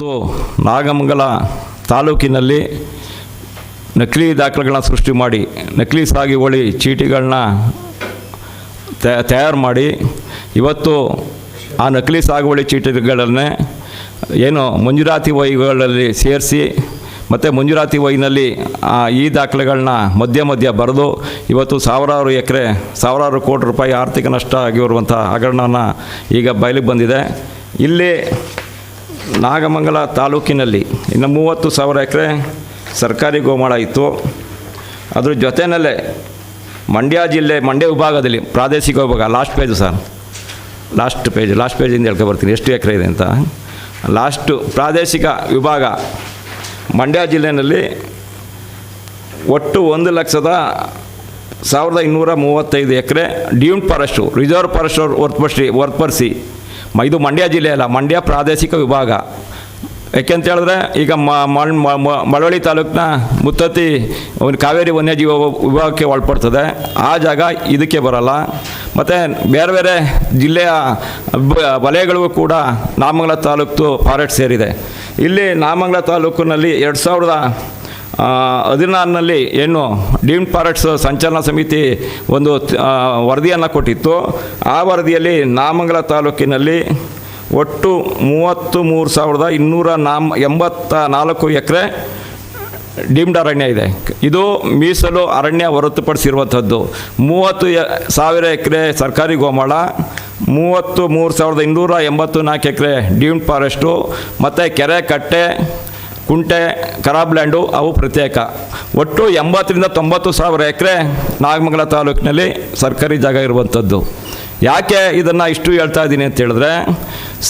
ಇವತ್ತು ನಾಗಮಂಗಲ ತಾಲೂಕಿನಲ್ಲಿ ನಕಲಿ ದಾಖಲೆಗಳನ್ನ ಸೃಷ್ಟಿ ಮಾಡಿ, ನಕಲಿ ಸಾಗುವಳಿ ಚೀಟಿಗಳನ್ನ ತಯಾರು ಮಾಡಿ, ಇವತ್ತು ಆ ನಕಲಿ ಸಾಗುವಳಿ ಚೀಟಿಗಳನ್ನೇ ಏನು ಮಂಜೂರಾತಿ ವಹಿಗಳಲ್ಲಿ ಸೇರಿಸಿ ಮತ್ತು ಮಂಜೂರಾತಿ ವೈನಲ್ಲಿ ಈ ದಾಖಲೆಗಳನ್ನ ಮಧ್ಯ ಮಧ್ಯ ಬರೆದು ಇವತ್ತು ಸಾವಿರಾರು ಎಕರೆ, ಸಾವಿರಾರು ಕೋಟಿ ರೂಪಾಯಿ ಆರ್ಥಿಕ ನಷ್ಟ ಆಗಿರುವಂಥ ಹಗರಣನ ಈಗ ಬಯಲಿಗೆ ಬಂದಿದೆ. ಇಲ್ಲಿ ನಾಗಮಂಗಲ ತಾಲೂಕಿನಲ್ಲಿ ಇನ್ನು ಮೂವತ್ತು ಸಾವಿರ ಎಕರೆ ಸರ್ಕಾರಿ ಗೋಮಾಳ ಇತ್ತು ಅದ್ರ ಜೊತೆಯಲ್ಲೇ ಮಂಡ್ಯ ಜಿಲ್ಲೆ ಮಂಡ್ಯ ವಿಭಾಗದಲ್ಲಿ ಪ್ರಾದೇಶಿಕ ವಿಭಾಗ last page sir last page last ಪೇಜಿಂದ ಹೇಳ್ಕೊ ಬರ್ತೀನಿ ಎಷ್ಟು ಎಕರೆ ಇದೆ ಅಂತ ಲಾಸ್ಟು ಪ್ರಾದೇಶಿಕ ವಿಭಾಗ ಮಂಡ್ಯ ಜಿಲ್ಲೆಯಲ್ಲಿ ಒಟ್ಟು ಒಂದು ಲಕ್ಷದ ಸಾವಿರದ ಇನ್ನೂರ ಮೂವತ್ತೈದು ಎಕರೆ ಡ್ಯೂನ್ ಫಾರೆಸ್ಟು ರಿಸರ್ವ್ ಫಾರೆಸ್ಟ್ ಹೊರತುಪಡಿಸಿ ಹೊರತುಪಡಿಸಿ ಮ- ಇದು ಮಂಡ್ಯ ಜಿಲ್ಲೆ ಅಲ್ಲ, ಮಂಡ್ಯ ಪ್ರಾದೇಶಿಕ ವಿಭಾಗ. ಯಾಕೆಂತ ಹೇಳಿದ್ರೆ ಈಗ ಮಳವಳ್ಳಿ ತಾಲೂಕಿನ ಮುತ್ತತ್ತಿ, ಒಂದು ಕಾವೇರಿ ವನ್ಯಜೀವ ವಿಭಾಗಕ್ಕೆ ಒಳಪಡ್ತದೆ. ಆ ಜಾಗ ಇದಕ್ಕೆ ಬರಲ್ಲ. ಮತ್ತು ಬೇರೆ ಬೇರೆ ಜಿಲ್ಲೆಯ ವಲಯಗಳಿಗೂ ಕೂಡ ನಾಮಂಗಲ ತಾಲೂಕು ಫಾರೆಸ್ಟ್ ಸೇರಿದೆ. ಇಲ್ಲಿ ನಾಮಂಗಲ ತಾಲೂಕಿನಲ್ಲಿ ಎರಡು ಸಾವಿರದ ಹದಿನಾರನಲ್ಲಿ ಏನು ಡೀಮ್ಡ್ ಫಾರೆಸ್ಟ್ ಸಂಚಲನ ಸಮಿತಿ ಒಂದು ವರದಿಯನ್ನು ಕೊಟ್ಟಿತ್ತು. ಆ ವರದಿಯಲ್ಲಿ ನಾಮಂಗಲ ತಾಲೂಕಿನಲ್ಲಿ ಒಟ್ಟು ಮೂವತ್ತು ಮೂರು ಸಾವಿರದ ಇನ್ನೂರ ನಾಮ್, ಎಂಬತ್ತ ನಾಲ್ಕು ಎಕರೆ ಡೀಮ್ಡ್ ಅರಣ್ಯ ಇದೆ. ಇದು ಮೀಸಲು ಅರಣ್ಯ ಹೊರತುಪಡಿಸಿರುವಂಥದ್ದು. ಮೂವತ್ತು ಸಾವಿರ ಎಕರೆ ಸರ್ಕಾರಿ ಗೋಮಾಳ ಮೂವತ್ತು ಮೂರು ಸಾವಿರದ ಇನ್ನೂರ ಎಂಬತ್ತು ನಾಲ್ಕು ಎಕರೆ ಡೀಮ್ಡ್ ಫಾರೆಸ್ಟು, ಮತ್ತು ಕೆರೆ ಕಟ್ಟೆ ಕುಂಟೆ ಕರಾಬ್ಲ್ಯಾಂಡು ಅವು ಪ್ರತ್ಯೇಕ. ಒಟ್ಟು ಎಂಬತ್ತರಿಂದ ತೊಂಬತ್ತು ಸಾವಿರ ಎಕರೆ ನಾಗಮಂಗಲ ತಾಲೂಕಿನಲ್ಲಿ ಸರ್ಕಾರಿ ಜಾಗ ಇರುವಂಥದ್ದು. ಯಾಕೆ ಇದನ್ನು ಇಷ್ಟು ಹೇಳ್ತಾ ಇದ್ದೀನಿ ಅಂತ ಹೇಳಿದ್ರೆ,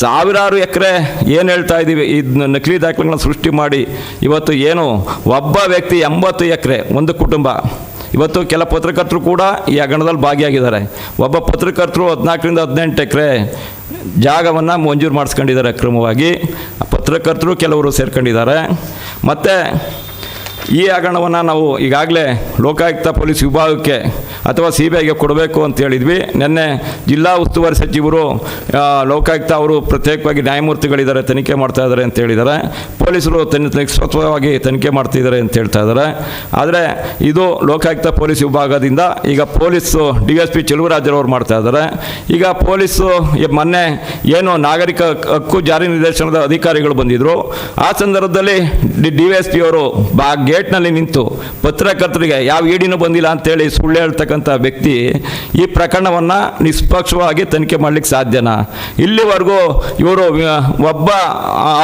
ಸಾವಿರಾರು ಎಕರೆ ಏನು ಹೇಳ್ತಾ ಇದ್ದೀವಿ ಇದನ್ನ ನಕಲಿ ದಾಖಲೆಗಳನ್ನ ಸೃಷ್ಟಿ ಮಾಡಿ, ಇವತ್ತು ಏನು, ಒಬ್ಬ ವ್ಯಕ್ತಿ ಎಂಬತ್ತು ಎಕರೆ, ಒಂದು ಕುಟುಂಬ. ಇವತ್ತು ಕೆಲ ಪತ್ರಕರ್ತರು ಕೂಡ ಈ ಹಗರಣದಲ್ಲಿ ಭಾಗಿಯಾಗಿದ್ದಾರೆ. ಒಬ್ಬ ಪತ್ರಕರ್ತರು ಹದಿನಾಲ್ಕರಿಂದ ಹದಿನೆಂಟು ಎಕರೆ ಜಾಗವನ್ನು ಮಂಜೂರು ಮಾಡಿಸ್ಕೊಂಡಿದ್ದಾರೆ ಅಕ್ರಮವಾಗಿ. ಪತ್ರಕರ್ತರು ಕೆಲವರು ಸೇರ್ಕೊಂಡಿದ್ದಾರೆ. ಮತ್ತು ಈ ಹಗರಣವನ್ನು ನಾವು ಈಗಾಗಲೇ ಲೋಕಾಯುಕ್ತ ಪೊಲೀಸ್ ವಿಭಾಗಕ್ಕೆ ಅಥವಾ ಸಿ ಬಿ ಐಗೆ ಕೊಡಬೇಕು ಅಂತ ಹೇಳಿದ್ವಿ. ನಿನ್ನೆ ಜಿಲ್ಲಾ ಉಸ್ತುವಾರಿ ಸಚಿವರು ಲೋಕಾಯುಕ್ತ ಅವರು ಪ್ರತ್ಯೇಕವಾಗಿ ನ್ಯಾಯಮೂರ್ತಿಗಳಿದ್ದಾರೆ, ತನಿಖೆ ಮಾಡ್ತಾ ಇದ್ದಾರೆ ಅಂತ ಹೇಳಿದ್ದಾರೆ. ಪೊಲೀಸರು ತನ್ನ ಸ್ವತಃವಾಗಿ ತನಿಖೆ ಮಾಡ್ತಿದ್ದಾರೆ ಅಂತ ಹೇಳ್ತಾ ಇದ್ದಾರೆ. ಆದರೆ ಇದು ಲೋಕಾಯುಕ್ತ ಪೊಲೀಸ್ ವಿಭಾಗದಿಂದ ಈಗ ಪೊಲೀಸು, ಡಿ ಎಸ್ ಪಿ ಚೆಲುವರಾಜರವರು ಮಾಡ್ತಾ ಇದ್ದಾರೆ. ಈಗ ಪೊಲೀಸು ಮೊನ್ನೆ ಏನು ನಾಗರಿಕ ಹಕ್ಕು ಜಾರಿ ನಿರ್ದೇಶನದ ಅಧಿಕಾರಿಗಳು ಬಂದಿದ್ದರು ಆ ಸಂದರ್ಭದಲ್ಲಿ ಡಿ ಡಿ ಎಸ್ ಪಿ ಅವರು ಬಾ ಗೇಟ್ನಲ್ಲಿ ನಿಂತು ಪತ್ರಕರ್ತರಿಗೆ ಯಾವ ಏಡಿನೂ ಬಂದಿಲ್ಲ ಅಂತೇಳಿ ಸುಳ್ಳು ಹೇಳ್ತಕ್ಕಂಥ ವ್ಯಕ್ತಿ ಈ ಪ್ರಕರಣವನ್ನು ನಿಷ್ಪಕ್ಷವಾಗಿ ತನಿಖೆ ಮಾಡಲಿಕ್ಕೆ ಸಾಧ್ಯನಾ? ಇಲ್ಲಿವರೆಗೂ ಇವರು ಒಬ್ಬ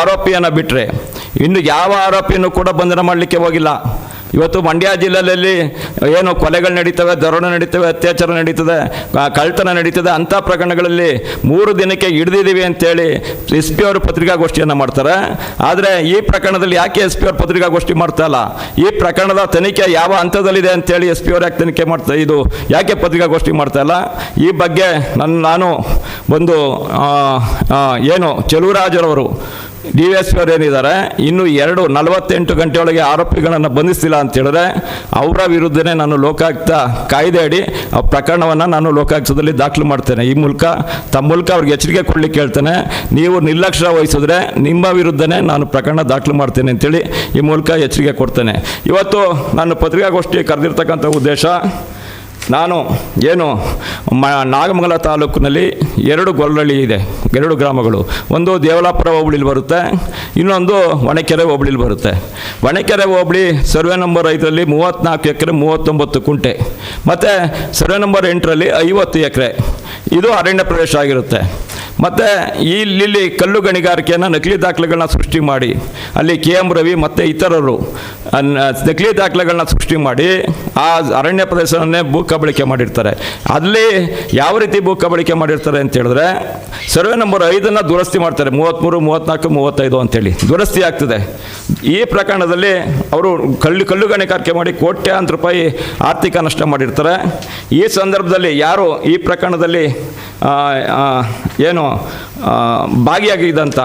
ಆರೋಪಿಯನ್ನು ಬಿಟ್ಟರೆ ಇನ್ನು ಯಾವ ಆರೋಪಿಯನ್ನು ಕೂಡ ಬಂಧನ ಮಾಡಲಿಕ್ಕೆ ಹೋಗಿಲ್ಲ. ಇವತ್ತು ಮಂಡ್ಯ ಜಿಲ್ಲೆಯಲ್ಲಿ ಏನು ಕೊಲೆಗಳು ನಡೀತವೆ ದರೋಣ ನಡೀತವೆ, ಅತ್ಯಾಚಾರ ನಡೀತದೆ ಕಳ್ತನ ನಡೀತದೆ, ಅಂಥ ಪ್ರಕರಣಗಳಲ್ಲಿ ಮೂರು ದಿನಕ್ಕೆ ಹಿಡಿದಿದ್ದೀವಿ ಅಂತೇಳಿ ಎಸ್ ಪಿ ಅವರು ಪತ್ರಿಕಾಗೋಷ್ಠಿಯನ್ನು ಮಾಡ್ತಾರೆ. ಆದರೆ ಈ ಪ್ರಕರಣದಲ್ಲಿ ಯಾಕೆ ಎಸ್ ಪಿ ಅವರು ಪತ್ರಿಕಾಗೋಷ್ಠಿ ಮಾಡ್ತಾ ಇಲ್ಲ? ಈ ಪ್ರಕರಣದ ತನಿಖೆ ಯಾವ ಹಂತದಲ್ಲಿದೆ ಅಂತೇಳಿ ಎಸ್ ಪಿ ಅವರು ಯಾಕೆ ತನಿಖೆ ಮಾಡ್ತಾ, ಇದು ಯಾಕೆ ಪತ್ರಿಕಾಗೋಷ್ಠಿ ಮಾಡ್ತಾ ಇಲ್ಲ? ಈ ಬಗ್ಗೆ ನನ್ನ ನಾನು ಒಂದು ಏನು ಚೆಲುವರಾಜರವರು ಡಿ ವಿ ಎಸ್ ಪಿ ಏನಿದ್ದಾರೆ ಇನ್ನು ಎರಡು ನಲವತ್ತೆಂಟು ಗಂಟೆಯೊಳಗೆ ಆರೋಪಿಗಳನ್ನು ಬಂಧಿಸಿಲ್ಲ ಅಂತ ಹೇಳಿದ್ರೆ, ಅವರ ವಿರುದ್ಧನೇ ನಾನು ಲೋಕಾಯುಕ್ತ ಕಾಯ್ದೆ ಅಡಿ ಆ ಪ್ರಕರಣವನ್ನು ನಾನು ಲೋಕಾಯುಕ್ತದಲ್ಲಿ ದಾಖಲು ಮಾಡ್ತೇನೆ. ಈ ಮೂಲಕ ತಮ್ಮ ಮೂಲಕ ಅವ್ರಿಗೆ ಎಚ್ಚರಿಕೆ ಕೊಡಲಿಕ್ಕೆ ಹೇಳ್ತೇನೆ. ನೀವು ನಿರ್ಲಕ್ಷ್ಯ ವಹಿಸಿದ್ರೆ ನಿಮ್ಮ ವಿರುದ್ಧನೇ ನಾನು ಪ್ರಕರಣ ದಾಖಲು ಮಾಡ್ತೇನೆ ಅಂತೇಳಿ ಈ ಮೂಲಕ ಎಚ್ಚರಿಕೆ ಕೊಡ್ತೇನೆ. ಇವತ್ತು ನಾನು ಪತ್ರಿಕಾಗೋಷ್ಠಿ ಕರೆದಿರ್ತಕ್ಕಂಥ ಉದ್ದೇಶ ನಾನು ಏನು, ಮ, ನಾಗಮಂಗಲ ತಾಲೂಕಿನಲ್ಲಿ ಎರಡು ಗೊಲ್ಲಳ್ಳಿ ಇದೆ, ಎರಡು ಗ್ರಾಮಗಳು. ಒಂದು ದೇವಲಾಪುರ ಹೋಬಳಿಲಿ ಬರುತ್ತೆ, ಇನ್ನೊಂದು ಒಣಕೆರೆ ಹೋಬಳಿಲಿ ಬರುತ್ತೆ. ಒಣಕೆರೆ ಹೋಬಳಿ ಸರ್ವೆ ನಂಬರ್ ಐದರಲ್ಲಿ ಮೂವತ್ತ್ನಾಲ್ಕು ಎಕರೆ, ಮೂವತ್ತೊಂಬತ್ತು ಕುಂಟೆ. ಮತ್ತು ಸರ್ವೆ ನಂಬರ್ ಎಂಟರಲ್ಲಿ ಐವತ್ತು ಎಕರೆ. ಇದು ಅರಣ್ಯ ಪ್ರದೇಶ ಆಗಿರುತ್ತೆ. ಮತ್ತು ಇಲ್ಲಿ ಕಲ್ಲು ಗಣಿಗಾರಿಕೆಯನ್ನು ನಕಲಿ ದಾಖಲೆಗಳನ್ನ ಸೃಷ್ಟಿ ಮಾಡಿ, ಅಲ್ಲಿ ಕೆ ಎಂ ರವಿ ಮತ್ತು ಇತರರು ನಕಲಿ ದಾಖಲೆಗಳನ್ನ ಸೃಷ್ಟಿ ಮಾಡಿ ಆ ಅರಣ್ಯ ಪ್ರದೇಶವನ್ನೇ ಭೂ ಕಬಳಿಕೆ ಮಾಡಿರ್ತಾರೆ. ಅಲ್ಲಿ ಯಾವ ರೀತಿ ಭೂ ಕಬಳಿಕೆ ಮಾಡಿರ್ತಾರೆ ಅಂತ ಹೇಳಿದ್ರೆ, ಸರ್ವೆ ನಂಬರ್ ಐದನ್ನು ದುರಸ್ತಿ ಮಾಡ್ತಾರೆ ಮೂವತ್ತ್ಮೂರು ಮೂವತ್ತ್ನಾಲ್ಕು ಮೂವತ್ತೈದು ಅಂತೇಳಿ. ದುರಸ್ತಿ ಆಗ್ತದೆ. ಈ ಪ್ರಕರಣದಲ್ಲಿ ಅವರು ಕಲ್ಲು ಕಲ್ಲು ಗಣಿಗಾರಿಕೆ ಮಾಡಿ ಕೋಟ್ಯಾಂತರ ರೂಪಾಯಿ ಆರ್ಥಿಕ ನಷ್ಟ ಮಾಡಿರ್ತಾರೆ. ಈ ಸಂದರ್ಭದಲ್ಲಿ ಯಾರು ಈ ಪ್ರಕರಣದಲ್ಲಿ ಏನು ಭಾಗಿಯಾಗಿದ್ದಂಥ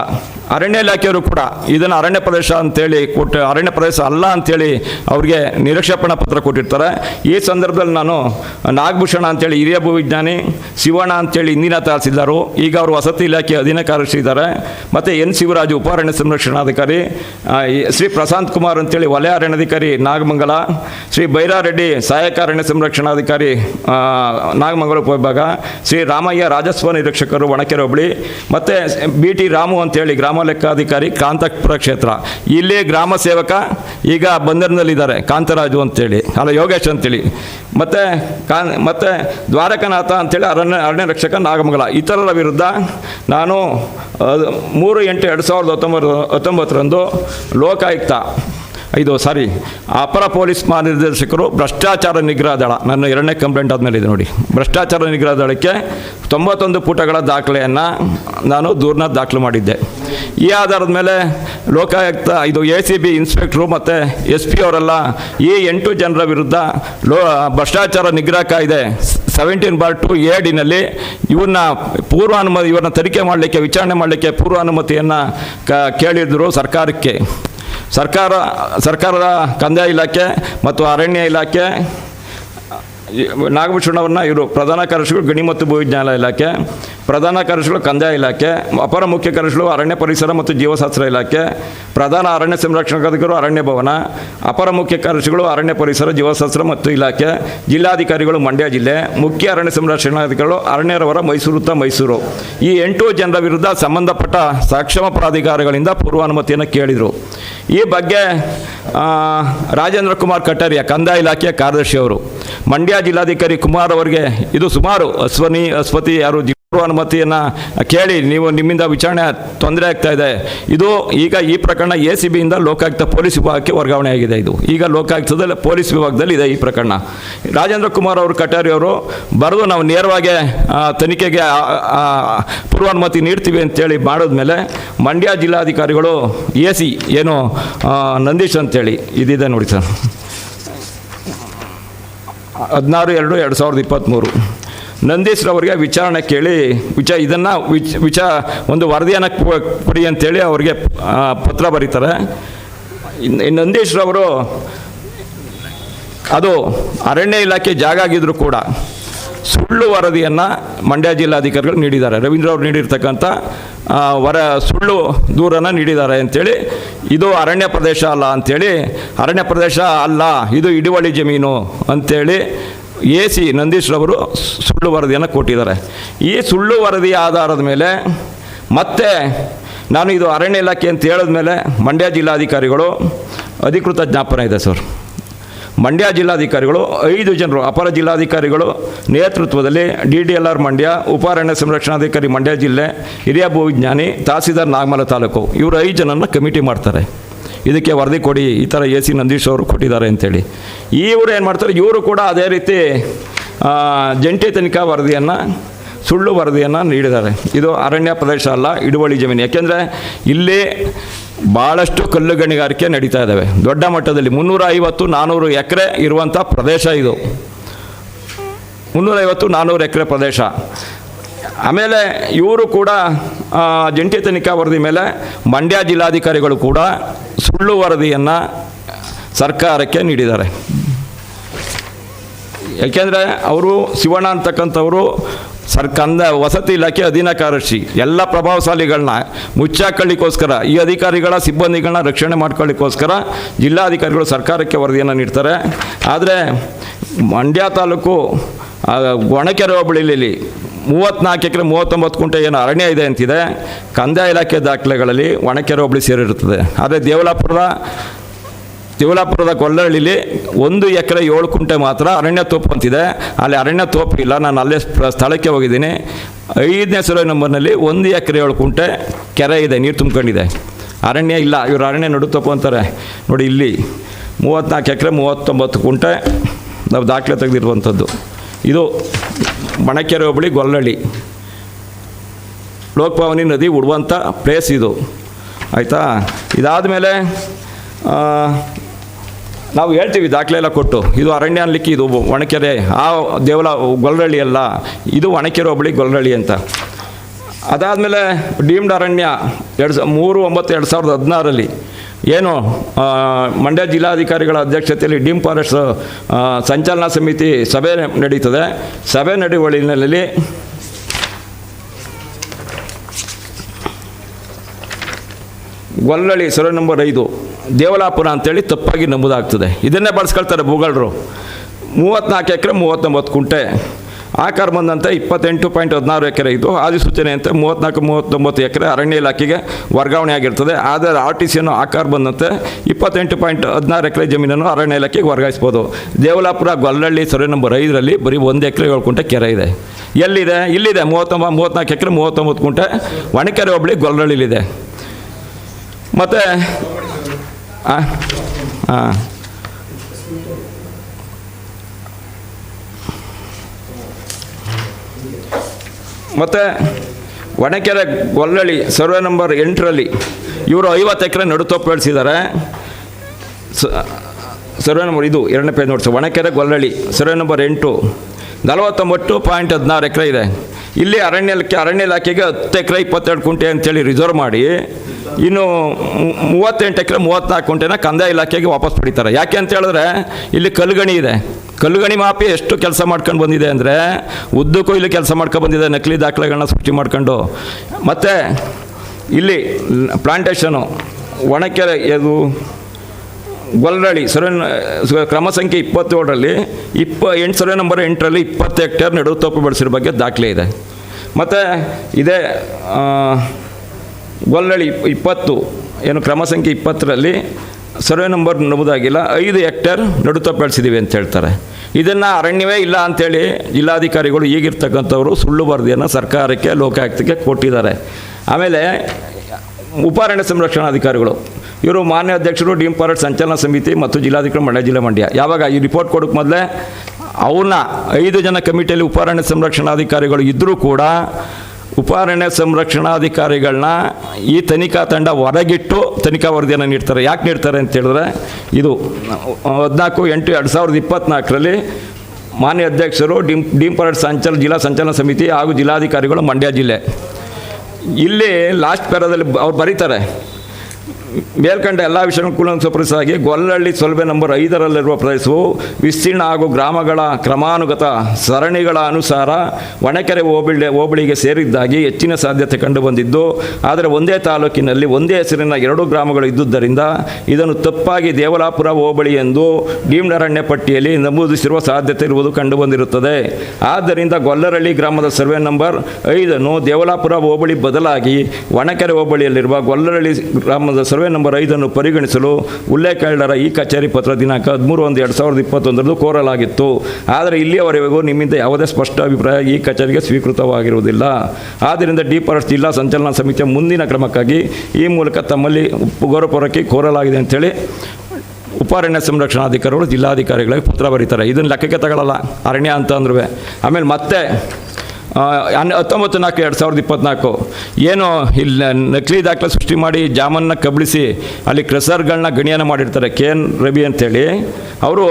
ಅರಣ್ಯ ಇಲಾಖೆಯವರು ಕೂಡ ಇದನ್ನು ಅರಣ್ಯ ಪ್ರದೇಶ ಅಂತೇಳಿ ಕೊಟ್ಟು, ಅರಣ್ಯ ಪ್ರದೇಶ ಅಲ್ಲ ಅಂತೇಳಿ ಅವ್ರಿಗೆ ನಿರೀಕ್ಷಾಪಣಾ ಪತ್ರ ಕೊಟ್ಟಿರ್ತಾರೆ. ಈ ಸಂದರ್ಭದಲ್ಲಿ ನಾನು ನಾಗಭೂಷಣ ಅಂತೇಳಿ ಹಿರಿಯ ಭೂವಿಜ್ಞಾನಿ ಶಿವಣ್ಣ ಅಂತೇಳಿ ಇಂದಿನ ತಹಸೀಲ್ದಾರು, ಈಗ ಅವರು ವಸತಿ ಇಲಾಖೆ ಅಧೀನ ಕಾರ್ಯದರ್ಶಿದ್ದಾರೆ ಮತ್ತು ಎನ್ ಶಿವರಾಜು ಉಪ ಅರಣ್ಯ ಸಂರಕ್ಷಣಾಧಿಕಾರಿ ಶ್ರೀ ಪ್ರಶಾಂತ್ ಕುಮಾರ್ ಅಂತೇಳಿ ವಲಯ ಅರಣ್ಯಾಧಿಕಾರಿ ನಾಗಮಂಗಲ, ಶ್ರೀ ಬೈರಾರೆಡ್ಡಿ ಸಹಾಯಕ ಅರಣ್ಯ ಸಂರಕ್ಷಣಾಧಿಕಾರಿ ನಾಗಮಂಗಲ ಉಪವಿಭಾಗ, ಶ್ರೀ ರಾಮಯ್ಯ ರಾಜಸ್ವ ನಿರೀಕ್ಷಕರು ಒಣಕೆರೆ ಹೋಬಳಿ, ಮತ್ತು ಬಿ ಟಿ ರಾಮು ಅಂತೇಳಿ ಗ್ರಾಮ ಲೆಕ್ಕಾಧಿಕಾರಿ ಕಾಂತಪುರ ಕ್ಷೇತ್ರ. ಇಲ್ಲಿ ಗ್ರಾಮ ಸೇವಕ, ಈಗ ಬಂದರಿನಲ್ಲಿದ್ದಾರೆ ಕಾಂತರಾಜು ಅಂತೇಳಿ, ಅಲ್ಲ ಯೋಗೇಶ್ ಅಂತೇಳಿ. ಮತ್ತು ಕಾನ್, ಮತ್ತು ದ್ವಾರಕನಾಥ ಅಂತೇಳಿ ಅರಣ್ಯ ಅರಣ್ಯ ರಕ್ಷಕ ನಾಗಮಂಗಲ. ಇತರರ ವಿರುದ್ಧ ನಾನು ಮೂರು ಎಂಟು ಎರಡು ಸಾವಿರದ ಹತ್ತೊಂಬತ್ತು, ಹತ್ತೊಂಬತ್ತರಂದು ಲೋಕಾಯುಕ್ತ ಇದು ಸಾರಿ. ಅಪರ ಪೊಲೀಸ್ ಮಹಾನಿರ್ದೇಶಕರು ಭ್ರಷ್ಟಾಚಾರ ನಿಗ್ರಹ ದಳ. ನನ್ನ ಎರಡನೇ ಕಂಪ್ಲೇಂಟ್ ಆದಮೇಲೆ ಇದೆ ನೋಡಿ. ಭ್ರಷ್ಟಾಚಾರ ನಿಗ್ರಹ ದಳಕ್ಕೆ ತೊಂಬತ್ತೊಂದು ಪುಟಗಳ ದಾಖಲೆಯನ್ನು ನಾನು ದೂರನ್ನ ದಾಖಲು ಮಾಡಿದ್ದೆ. ಈ ಆಧಾರದ ಮೇಲೆ ಲೋಕಾಯುಕ್ತ, ಇದು ಎ ಸಿ ಬಿ ಇನ್ಸ್ಪೆಕ್ಟ್ರು ಮತ್ತು ಎಸ್ ಪಿ ಅವರೆಲ್ಲ ಈ ಎಂಟು ಜನರ ವಿರುದ್ಧ ಲೋ, ಭ್ರಷ್ಟಾಚಾರ ನಿಗ್ರಹ ಕಾಯ್ದೆ ಸೆವೆಂಟೀನ್ ಬಾರ್ ಟು ಎ ಡಿನಲ್ಲಿ ಇವನ್ನ ಪೂರ್ವಾನುಮತಿ ಇವನ್ನ ತನಿಖೆ ಮಾಡಲಿಕ್ಕೆ, ವಿಚಾರಣೆ ಮಾಡಲಿಕ್ಕೆ ಪೂರ್ವಾನುಮತಿಯನ್ನು ಕ, ಕೇಳಿದ್ರು ಸರ್ಕಾರಕ್ಕೆ. ಸರ್ಕಾರ, ಸರ್ಕಾರದ ಕಂದಾಯ ಇಲಾಖೆ ಮತ್ತು ಅರಣ್ಯ ಇಲಾಖೆ ನಾಗಭೂಷಣವನ್ನ ಇವರು ಪ್ರಧಾನ ಕಾರ್ಯದರ್ಶಿಗಳು, ಗಣಿ ಮತ್ತು ಭೂವಿಜ್ಞಾನ ಇಲಾಖೆ, ಪ್ರಧಾನ ಕಾರ್ಯದರ್ಶಿಗಳು, ಕಂದಾಯ ಇಲಾಖೆ, ಅಪರ ಮುಖ್ಯ ಕಾರ್ಯದರ್ಶಿಗಳು, ಅರಣ್ಯ ಪರಿಸರ ಮತ್ತು ಜೀವಶಾಸ್ತ್ರ ಇಲಾಖೆ, ಪ್ರಧಾನ ಅರಣ್ಯ ಸಂರಕ್ಷಣಾಧಿಕಾರಿಗಳು ಅರಣ್ಯ ಭವನ, ಅಪರ ಮುಖ್ಯ ಕಾರ್ಯದರ್ಶಿಗಳು, ಅರಣ್ಯ ಪರಿಸರ, ಜೀವಶಾಸ್ತ್ರ ಮತ್ತು ಇಲಾಖೆ, ಜಿಲ್ಲಾಧಿಕಾರಿಗಳು, ಮಂಡ್ಯ ಜಿಲ್ಲೆ, ಮುಖ್ಯ ಅರಣ್ಯ ಸಂರಕ್ಷಣಾಧಿಕಾರಿಗಳು ಅರಣ್ಯರವರ ಮೈಸೂರು ತ ಮೈಸೂರು. ಈ ಎಂಟು ಜನರ ವಿರುದ್ಧ ಸಂಬಂಧಪಟ್ಟ ಸಕ್ಷಮ ಪ್ರಾಧಿಕಾರಗಳಿಂದ ಪೂರ್ವಾನುಮತಿಯನ್ನು ಕೇಳಿದರು. ಈ ಬಗ್ಗೆ ರಾಜೇಂದ್ರ ಕುಮಾರ್ ಕಟಾರಿಯ ಕಂದಾಯ ಇಲಾಖೆಯ ಕಾರ್ಯದರ್ಶಿ ಅವರು ಮಂಡ್ಯ ಜಿಲ್ಲಾಧಿಕಾರಿ ಕುಮಾರ್ ಅವರಿಗೆ ಇದು ಸುಮಾರು ಅಶ್ವನಿ ಅಸ್ವತಿ ಯಾರು ಪೂರ್ವಾನುಮತಿಯನ್ನು ಕೇಳಿ ನೀವು ನಿಮ್ಮಿಂದ ವಿಚಾರಣೆ ತೊಂದರೆ ಆಗ್ತಾ ಇದೆ. ಇದು ಈಗ ಈ ಪ್ರಕರಣ ಎ ಸಿ ಬಿಯಿಂದ ಲೋಕಾಯುಕ್ತ ಪೊಲೀಸ್ ವಿಭಾಗಕ್ಕೆ ವರ್ಗಾವಣೆ ಆಗಿದೆ ಇದು. ಈಗ ಲೋಕಾಯುಕ್ತದಲ್ಲಿ ಪೊಲೀಸ್ ವಿಭಾಗದಲ್ಲಿ ಇದೆ ಈ ಪ್ರಕರಣ. ರಾಜೇಂದ್ರ ಕುಮಾರ್ ಅವರು, ಕಟಾರಿ ಅವರು ಬರೆದು ನಾವು ನೇರವಾಗಿ ತನಿಖೆಗೆ ಪೂರ್ವಾನುಮತಿ ನೀಡ್ತೀವಿ ಅಂತೇಳಿ ಮಾಡಿದ್ಮೇಲೆ ಮಂಡ್ಯ ಜಿಲ್ಲಾಧಿಕಾರಿಗಳು ಎ ಸಿ ಏನು ನಂದೀಶ್ ಅಂತೇಳಿ ಇದಿದೆ ನೋಡಿ ಸರ್. ಹದಿನಾರು ಎರಡು ಎರಡು ಸಾವಿರದ ಇಪ್ಪತ್ತ್ಮೂರು ನಂದೀಶ್ರವರಿಗೆ ವಿಚಾರಣೆ ಕೇಳಿ, ವಿಚ ಇದನ್ನು ವಿಚ ವಿಚ ಒಂದು ವರದಿಯನ್ನು ಕೊಡಿ ಅಂತೇಳಿ ಅವರಿಗೆ ಪತ್ರ ಬರೀತಾರೆ. ನಂದೀಶ್ರವರು ಅದು ಅರಣ್ಯ ಇಲಾಖೆ ಜಾಗ ಆಗಿದ್ದರೂ ಕೂಡ ಸುಳ್ಳು ವರದಿಯನ್ನು ಮಂಡ್ಯ ಜಿಲ್ಲಾಧಿಕಾರಿಗಳು ನೀಡಿದ್ದಾರೆ. ರವೀಂದ್ರ ಅವರು ನೀಡಿರ್ತಕ್ಕಂಥ ವರ, ಸುಳ್ಳು ದೂರನ್ನು ನೀಡಿದ್ದಾರೆ ಅಂತೇಳಿ, ಇದು ಅರಣ್ಯ ಪ್ರದೇಶ ಅಲ್ಲ ಅಂಥೇಳಿ ಅರಣ್ಯ ಪ್ರದೇಶ ಅಲ್ಲ, ಇದು ಹಿಡುವಳಿ ಜಮೀನು ಅಂಥೇಳಿ ಎ ಸಿ ನಂದೀಶ್ರವರು ಸುಳ್ಳು ವರದಿಯನ್ನು ಕೊಟ್ಟಿದ್ದಾರೆ. ಈ ಸುಳ್ಳು ವರದಿಯ ಆಧಾರದ ಮೇಲೆ ಮತ್ತೆ ನಾನು ಇದು ಅರಣ್ಯ ಇಲಾಖೆ ಅಂತ ಹೇಳಿದ ಮೇಲೆ ಮಂಡ್ಯ ಜಿಲ್ಲಾಧಿಕಾರಿಗಳು ಅಧಿಕೃತ ಜ್ಞಾಪನ ಇದೆ ಸರ್. ಮಂಡ್ಯ ಜಿಲ್ಲಾಧಿಕಾರಿಗಳು, ಐದು ಜನರು, ಅಪರ ಜಿಲ್ಲಾಧಿಕಾರಿಗಳು, ನೇತೃತ್ವದಲ್ಲಿ D D L R Mandya ಉಪ ಅರಣ್ಯ ಸಂರಕ್ಷಣಾಧಿಕಾರಿ ಮಂಡ್ಯ ಜಿಲ್ಲೆ, ಹಿರಿಯ ಭೂವಿಜ್ಞಾನಿ, ತಹಸೀಲ್ದಾರ್ ನಾಗಮಲ ತಾಲೂಕು, ಇವರು ಐದು ಜನನ ಕಮಿಟಿ ಮಾಡ್ತಾರೆ. ಇದಕ್ಕೆ ವರದಿ ಕೊಡಿ, ಈ ಥರ ಎ ಸಿ ನಂದೀಶ್ ಅವರು ಕೊಟ್ಟಿದ್ದಾರೆ ಅಂತೇಳಿ. ಇವರು ಏನು ಮಾಡ್ತಾರೆ, ಇವರು ಕೂಡ ಅದೇ ರೀತಿ ಜಂಟಿ ತನಿಖಾ ವರದಿಯನ್ನು, ಸುಳ್ಳು ವರದಿಯನ್ನು ನೀಡಿದ್ದಾರೆ. ಇದು ಅರಣ್ಯ ಪ್ರದೇಶ ಅಲ್ಲ ಹಿಡುವಳಿ ಜಮೀನು. ಯಾಕೆಂದರೆ ಇಲ್ಲಿ ಭಾಳಷ್ಟು ಕಲ್ಲು ಗಣಿಗಾರಿಕೆ ನಡೀತಾ ಇದ್ದಾವೆ ದೊಡ್ಡ ಮಟ್ಟದಲ್ಲಿ ಮುನ್ನೂರ ಐವತ್ತು ನಾನ್ನೂರು ಎಕರೆ ಇರುವಂಥ ಪ್ರದೇಶ ಇದು. ಮುನ್ನೂರೈವತ್ತು ನಾನ್ನೂರು ಎಕರೆ ಪ್ರದೇಶ. ಆಮೇಲೆ ಇವರು ಕೂಡ ಜಂಟಿ ತನಿಖಾ ವರದಿ ಮೇಲೆ ಮಂಡ್ಯ ಜಿಲ್ಲಾಧಿಕಾರಿಗಳು ಕೂಡ ಸುಳ್ಳು ವರದಿಯನ್ನು ಸರ್ಕಾರಕ್ಕೆ ನೀಡಿದ್ದಾರೆ. ಯಾಕೆಂದರೆ ಅವರು ಶಿವಣ್ಣ ಅಂತಕ್ಕಂಥವರು ಸರ್ ಕಂದ ವಸತಿ ಇಲಾಖೆ ಅಧೀನ ಕಾರ್ಯದರ್ಶಿ, ಎಲ್ಲ ಪ್ರಭಾವಶಾಲಿಗಳನ್ನ ಮುಚ್ಚಾಕೊಳ್ಳಿಕ್ಕೋಸ್ಕರ, ಈ ಅಧಿಕಾರಿಗಳ ಸಿಬ್ಬಂದಿಗಳನ್ನ ರಕ್ಷಣೆ ಮಾಡ್ಕೊಳ್ಳಿಕ್ಕೋಸ್ಕರ ಜಿಲ್ಲಾಧಿಕಾರಿಗಳು ಸರ್ಕಾರಕ್ಕೆ ವರದಿಯನ್ನು ನೀಡ್ತಾರೆ. ಆದರೆ ಮಂಡ್ಯ ತಾಲೂಕು ಒಣಕೆರೆ ಹೋಬಳಿಲಿ ಮೂವತ್ತ್ನಾಲ್ಕು ಎಕರೆ, ಮೂವತ್ತೊಂಬತ್ತು ಕುಂಟೆ ಏನು ಅರಣ್ಯ ಇದೆ ಅಂತಿದೆ. ಕಂದಾಯ ಇಲಾಖೆ ದಾಖಲೆಗಳಲ್ಲಿ ಒಣಕೆರೆ ಹೋಬಳಿ ಸೇರಿರುತ್ತದೆ. ಆದರೆ ದೇವಲಾಪುರದ ದೇವಲಾಪುರದ ಕೊಲ್ಲಹಳ್ಳಿಲಿ ಒಂದು ಎಕರೆ ಏಳು ಕುಂಟೆ ಮಾತ್ರ ಅರಣ್ಯ ತೋಪು ಅಂತಿದೆ. ಅಲ್ಲಿ ಅರಣ್ಯ ತೋಪು ಇಲ್ಲ. ನಾನು ಅಲ್ಲೇ ಸ್ಥಳಕ್ಕೆ ಹೋಗಿದ್ದೀನಿ. ಐದನೇ ಸರ್ವೆ ನಂಬರ್ನಲ್ಲಿ ಒಂದು ಎಕರೆ ಏಳು ಕುಂಟೆ ಕೆರೆ ಇದೆ, ನೀರು ತುಂಬಿಕೊಂಡಿದೆ. ಅರಣ್ಯ ಇಲ್ಲ. ಇವರು ಅರಣ್ಯ ನಡುತೋಪು ಅಂತಾರೆ. ನೋಡಿ ಇಲ್ಲಿ ಮೂವತ್ತ್ನಾಲ್ಕು ಎಕರೆ, ಮೂವತ್ತೊಂಬತ್ತು ಕುಂಟೆ ನಾವು ದಾಖಲೆ ತೆಗೆದಿರುವಂಥದ್ದು. ಇದು ಮಣಕೆರೆ ಹೋಬಳಿ ಗೊಲ್ಲಹಳ್ಳಿ ಲೋಕಭಾವನಿ ನದಿ ಉಡುವಂಥ ಪ್ಲೇಸ್ ಇದು. ಆಯಿತಾ? ಇದಾದಮೇಲೆ ನಾವು ಹೇಳ್ತೀವಿ ದಾಖಲೆ ಎಲ್ಲ ಕೊಟ್ಟು. ಇದು ಅರಣ್ಯ ಅನ್ಲಿಕ್ಕೆ ಇದು ಒಣಕೆರೆ, ಆ ದೇವಲ ಗೊಲ್ಲಹಳ್ಳಿ ಅಲ್ಲ, ಇದು ಒಣಕೆರೆ ಹೋಬಳಿ ಗೊಲ್ಲಹಳ್ಳಿ ಅಂತ. ಅದಾದಮೇಲೆ ಡೀಮ್ಡ್ ಅರಣ್ಯ ಎರಡು ಮೂರು, ಒಂಬತ್ತು, ಎರಡು ಸಾವಿರದ ಹದಿನಾರರಲ್ಲಿ ಏನು ಮಂಡ್ಯ ಜಿಲ್ಲಾಧಿಕಾರಿಗಳ ಅಧ್ಯಕ್ಷತೆಯಲ್ಲಿ ಡೀಮ್ ಫಾರೆಸ್ಟ್ ಸಂಚಾಲನಾ ಸಮಿತಿ ಸಭೆ ನಡೀತದೆ. ಸಭೆ ನಡೆಯುವ ಹಿನ್ನೆಲೆಯಲ್ಲಿ ಗೊಲ್ಲಳ್ಳಿ ಸರ್ವೆ ನಂಬರ್ ಐದು, ದೇವಲಾಪುರ ಅಂತೇಳಿ ತಪ್ಪಾಗಿ ನಮೂದಾಗ್ತದೆ. ಇದನ್ನೇ ಬಳಸ್ಕೊಳ್ತಾರೆ ಭೂಗಳರು ಮೂವತ್ತ್ನಾಲ್ಕು ಎಕರೆ, ಮೂವತ್ತೊಂಬತ್ತು ಕುಂಟೆ. ಆಕಾರ ಬಂದಂತೆ ಇಪ್ಪತ್ತೆಂಟು ಪಾಯಿಂಟ್ ಹದಿನಾರು ಎಕರೆ ಇದ್ದು ಆದಿಸೂಚನೆ ಅಂತ ಮೂವತ್ತ್ನಾಲ್ಕು ಮೂವತ್ತೊಂಬತ್ತು ಎಕರೆ ಅರಣ್ಯ ಇಲಾಖೆಗೆ ವರ್ಗಾವಣೆ ಆಗಿರ್ತದೆ. ಆದರೆ ಆರ್ ಟಿ ಸಿಯನ್ನು ಆಕಾರ ಬಂದಂತೆ ಇಪ್ಪತ್ತೆಂಟು ಪಾಯಿಂಟ್ ಹದಿನಾರು ಎಕರೆ ಜಮೀನನ್ನು ಅರಣ್ಯ ಇಲಾಖೆಗೆ ವರ್ಗಾಯಿಸ್ಬೋದು ದೇವಲಾಪುರ ಗೊಲ್ಲಳ್ಳಿ ಸರ್ವೆ ನಂಬರ್ ಐದರಲ್ಲಿ ಬರೀ ಒಂದು ಎಕರೆ ಏಳು ಕುಂಟೆ ಕೆರೆ ಇದೆ. ಎಲ್ಲಿದೆ? ಇಲ್ಲಿದೆ. ಮೂವತ್ತೊಂಬ ಮೂವತ್ತ್ನಾಲ್ಕು ಎಕರೆ, ಮೂವತ್ತೊಂಬತ್ತು ಕುಂಟೆ ಒಣಕೆರೆ ಹೋಬಳಿ ಗೊಲ್ಲಳ್ಳಿಲಿದೆ. ಮತ್ತು ಹಾಂ ಹಾಂ ಮತ್ತು ಒಣಕೆರೆ ಗೊಲ್ಲಳ್ಳಿ ಸರ್ವೆ ನಂಬರ್ ಎಂಟರಲ್ಲಿ ಇವರು ಐವತ್ತು ಎಕರೆ ನಡುತೋಪು ಬೆಳೆಸಿದ್ದಾರೆ. ಸರ್ವೆ ನಂಬರ್ ಇದು ಎರಡನೇ ಪೇಜ್ ನೋಡ್ಸಿ. ಒಣಕೆರೆ ಗೊಲ್ಲಳ್ಳಿ ಸರ್ವೆ ನಂಬರ್ ಎಂಟು. ನಲವತ್ತೊಂಬತ್ತು ಪಾಯಿಂಟ್ ಹದಿನಾರು ಎಕರೆ ಇದೆ. ಇಲ್ಲಿ ಅರಣ್ಯ ಅರಣ್ಯ ಇಲಾಖೆಗೆ ಹತ್ತು ಎಕರೆ, ಇಪ್ಪತ್ತೆರಡು ಕುಂಟೆ ಅಂತೇಳಿ ರಿಸರ್ವ್ ಮಾಡಿ, ಇನ್ನು ಮೂವತ್ತೆಂಟು ಎಕರೆ, ಮೂವತ್ತ್ನಾಲ್ಕು ಕುಂಟೆನ ಕಂದಾಯ ಇಲಾಖೆಗೆ ವಾಪಸ್ ಪಡಿತಾರೆ. ಯಾಕೆ ಅಂತ ಹೇಳಿದ್ರೆ, ಇಲ್ಲಿ ಕಲ್ಗಣಿ ಇದೆ. ಕಲ್ಲುಗಣಿ ಮಾಪಿ ಎಷ್ಟು ಕೆಲಸ ಮಾಡ್ಕೊಂಡು ಬಂದಿದೆ ಅಂದರೆ ಉದ್ದಕ್ಕೂ ಇಲ್ಲಿ ಕೆಲಸ ಮಾಡ್ಕೊಂಡು ಬಂದಿದೆ, ನಕಲಿ ದಾಖಲೆಗಳನ್ನ ಸೃಷ್ಟಿ ಮಾಡ್ಕೊಂಡು. ಮತ್ತು, ಇಲ್ಲಿ ಪ್ಲಾಂಟೇಶನು ಒಣಕೆರೆ, ಇದು ಗೊಲ್ಲರಳ್ಳಿ ಸರ್ವೆ ಕ್ರಮ ಸಂಖ್ಯೆ ಇಪ್ಪತ್ತೇಳರಲ್ಲಿ ಇಪ್ಪ, ಎಂಟು ಸರ್ವೆ ನಂಬರ್ ಎಂಟರಲ್ಲಿ ಇಪ್ಪತ್ತು ಹೆಕ್ಟೇರ್ ನಡುತೋಪು ಬೆಳೆಸಿರೋ ಬಗ್ಗೆ ದಾಖಲೆ ಇದೆ. ಮತ್ತು ಇದೇ ಗೊಲ್ಲಳ್ಳಿ ಇಪ್- ಇಪ್ಪತ್ತು, ಏನು ಕ್ರಮ ಸಂಖ್ಯೆ ಇಪ್ಪತ್ತರಲ್ಲಿ ಸರ್ವೆ ನಂಬರ್ ನಂಬುದಾಗಿಲ್ಲ ಐದು ಹೆಕ್ಟೇರ್ ನಡುತೋಪು ಬೆಳೆಸಿದ್ದೀವಿ ಅಂತ ಹೇಳ್ತಾರೆ. ಇದನ್ನು ಅರಣ್ಯವೇ ಇಲ್ಲ ಅಂಥೇಳಿ ಜಿಲ್ಲಾಧಿಕಾರಿಗಳು ಈಗಿರ್ತಕ್ಕಂಥವರು ಸುಳ್ಳು ವರದಿಯನ್ನು ಸರ್ಕಾರಕ್ಕೆ, ಲೋಕಾಯುಕ್ತಕ್ಕೆ ಕೊಟ್ಟಿದ್ದಾರೆ. ಆಮೇಲೆ ಉಪಾರಣ್ಯ ಸಂರಕ್ಷಣಾಧಿಕಾರಿಗಳು ಇವರು ಮಾನ್ಯ ಅಧ್ಯಕ್ಷರು ಡೀಮ್ ಫಾರೆಸ್ಟ್ ಸಂಚಾಲನಾ ಸಮಿತಿ ಮತ್ತು ಜಿಲ್ಲಾಧಿಕಾರಿ ಮಂಡ್ಯ, ಜಿಲ್ಲೆ ಮಂಡ್ಯ. ಯಾವಾಗ ಈ ರಿಪೋರ್ಟ್ ಕೊಡೋಕೆ ಮೊದಲೇ ಅವನ್ನ ಐದು ಜನ ಕಮಿಟಿಯಲ್ಲಿ ಉಪಾರಣ್ಯ ಸಂರಕ್ಷಣಾಧಿಕಾರಿಗಳು ಇದ್ದರೂ ಕೂಡ ಉಪಾರಣ್ಯ ಸಂರಕ್ಷಣಾಧಿಕಾರಿಗಳನ್ನ ಈ ತನಿಖಾ ತಂಡ ಹೊರಗಿಟ್ಟು ತನಿಖಾ ವರದಿಯನ್ನು ನೀಡ್ತಾರೆ. ಯಾಕೆ ನೀಡ್ತಾರೆ ಅಂತ ಹೇಳಿದ್ರೆ ಇದು ಹದಿನಾಲ್ಕು, ಎಂಟು, ಎರಡು ಸಾವಿರದ ಇಪ್ಪತ್ತ್ನಾಲ್ಕರಲ್ಲಿ ಮಾನ್ಯ ಅಧ್ಯಕ್ಷರು ಡಿಮ್, ಡೀಮ್ ಸಂಚಲ ಸಂಚಾಲ, ಜಿಲ್ಲಾ ಸಂಚಾಲನಾ ಸಮಿತಿ ಹಾಗೂ ಜಿಲ್ಲಾಧಿಕಾರಿಗಳು ಮಂಡ್ಯ ಜಿಲ್ಲೆ. ಇಲ್ಲಿ ಲಾಸ್ಟ್ ಪ್ಯಾರದಲ್ಲಿ ಅವ್ರು ಬರೀತಾರೆ. ಮೇಲ್ಕಂಡ ಎಲ್ಲ ವಿಷಯಗಳು ಕೂಲಂಕುಷವಾಗಿ ಗೊಲ್ಲಹಳ್ಳಿ ಸೊಲ್ಬೆ ನಂಬರ್ ಐದರಲ್ಲಿರುವ ಪ್ರದೇಶವು ವಿಸ್ತೀರ್ಣ ಹಾಗೂ ಗ್ರಾಮಗಳ ಕ್ರಮಾನುಗತ ಸರಣಿಗಳ ಅನುಸಾರ ಒಣಕೆರೆ ಹೋಬಳಿ, ಹೋಬಳಿಗೆ ಸೇರಿದ್ದಾಗಿ ಹೆಚ್ಚಿನ ಸಾಧ್ಯತೆ ಕಂಡುಬಂದಿದ್ದು, ಆದರೆ ಒಂದೇ ತಾಲೂಕಿನಲ್ಲಿ ಒಂದೇ ಹೆಸರಿನ ಎರಡು ಗ್ರಾಮಗಳು ಇದ್ದುದರಿಂದ ಇದನ್ನು ತಪ್ಪಾಗಿ ದೇವಲಾಪುರ ಹೋಬಳಿ ಎಂದು ಡೀಮ್ನರಣ್ಯ ಪಟ್ಟಿಯಲ್ಲಿ ನಮೂದಿಸಿರುವ ಸಾಧ್ಯತೆ ಇರುವುದು ಕಂಡುಬಂದಿರುತ್ತದೆ. ಆದ್ದರಿಂದ ಗೊಲ್ಲರಳ್ಳಿ ಗ್ರಾಮದ ಸರ್ವೆ ನಂಬರ್ ಐದನ್ನು ದೇವಲಾಪುರ ಹೋಬಳಿ ಬದಲಾಗಿ ಒಣಕೆರೆ ಹೋಬಳಿಯಲ್ಲಿರುವ ಗೊಲ್ಲರಳ್ಳಿ ಗ್ರಾಮದ ಸರ್ವೆ ನಂಬರ್ ಐದನ್ನು ಪರಿಗಣಿಸಲು ಉಲ್ಲೇಖೇಳರ ಈ ಕಚೇರಿ ಪತ್ರ ದಿನಾಂಕ ಹದಿಮೂರು ಒಂದು ಎರಡು ಸಾವಿರದ ಇಪ್ಪತ್ತೊಂದರಂದು ಕೋರಲಾಗಿತ್ತು. ಆದರೆ ಇಲ್ಲಿಯವರೆಗೂ ನಿಮ್ಮಿಂದ ಯಾವುದೇ ಸ್ಪಷ್ಟ ಅಭಿಪ್ರಾಯ ಈ ಕಚೇರಿಗೆ ಸ್ವೀಕೃತವಾಗಿರುವುದಿಲ್ಲ. ಆದ್ದರಿಂದ ಡಿ ಫಾರೆಸ್ಟ್ ಜಿಲ್ಲಾ ಸಂಚಲನ ಸಮಿತಿಯ ಮುಂದಿನ ಕ್ರಮಕ್ಕಾಗಿ ಈ ಮೂಲಕ ತಮ್ಮಲ್ಲಿ ಗೌರವಪೂರ್ವಕ್ಕೆ ಕೋರಲಾಗಿದೆ ಅಂಥೇಳಿ ಉಪಾರಣ್ಯ ಸಂರಕ್ಷಣಾಧಿಕಾರಿಗಳು, ಜಿಲ್ಲಾಧಿಕಾರಿಗಳಿಗೆ ಪತ್ರ ಬರೀತಾರೆ. ಇದನ್ನು ಲೆಕ್ಕಕ್ಕೆ ತಗೊಳ್ಳಲ್ಲ ಅರಣ್ಯ ಅಂತ ಅಂದ್ರೂ ಆಮೇಲೆ ಮತ್ತೆ ಹತ್ತೊಂಬತ್ತು ನಾಲ್ಕು, ಎರಡು ಸಾವಿರದ ಇಪ್ಪತ್ನಾಲ್ಕು. ಏನು ಇಲ್ಲಿ ನಕಲಿ ದಾಖಲೆ ಸೃಷ್ಟಿ ಮಾಡಿ ಜಾಮನ್ನ ಕಬಳಿಸಿ ಅಲ್ಲಿ ಕ್ರೆಸರ್ಗಳನ್ನ ಗಣಿಯನ್ನು ಮಾಡಿರ್ತಾರೆ ಕೆ ಎನ್ ರವಿ ಅಂತೇಳಿ. ಅವರು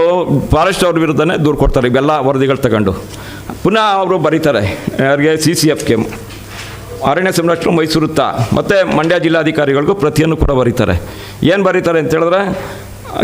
ಫಾರೆಸ್ಟ್ ಅವ್ರ ವಿರುದ್ಧನೇ ದೂರು ಕೊಡ್ತಾರೆ, ಇವೆಲ್ಲ ವರದಿಗಳು ತಗೊಂಡು. ಪುನಃ ಅವರು ಬರೀತಾರೆ, ಅವ್ರಿಗೆ ಸಿ ಸಿ ಎಫ್ ಕೆಮ್ ಅರಣ್ಯ ಸಂರಕ್ಷಣೆ ಮೈಸೂರುತ್ತ ಮತ್ತು ಮಂಡ್ಯ ಜಿಲ್ಲಾಧಿಕಾರಿಗಳಿಗೂ ಪ್ರತಿಯನ್ನು ಕೂಡ ಬರೀತಾರೆ. ಏನು ಬರೀತಾರೆ ಅಂತ ಹೇಳಿದ್ರೆ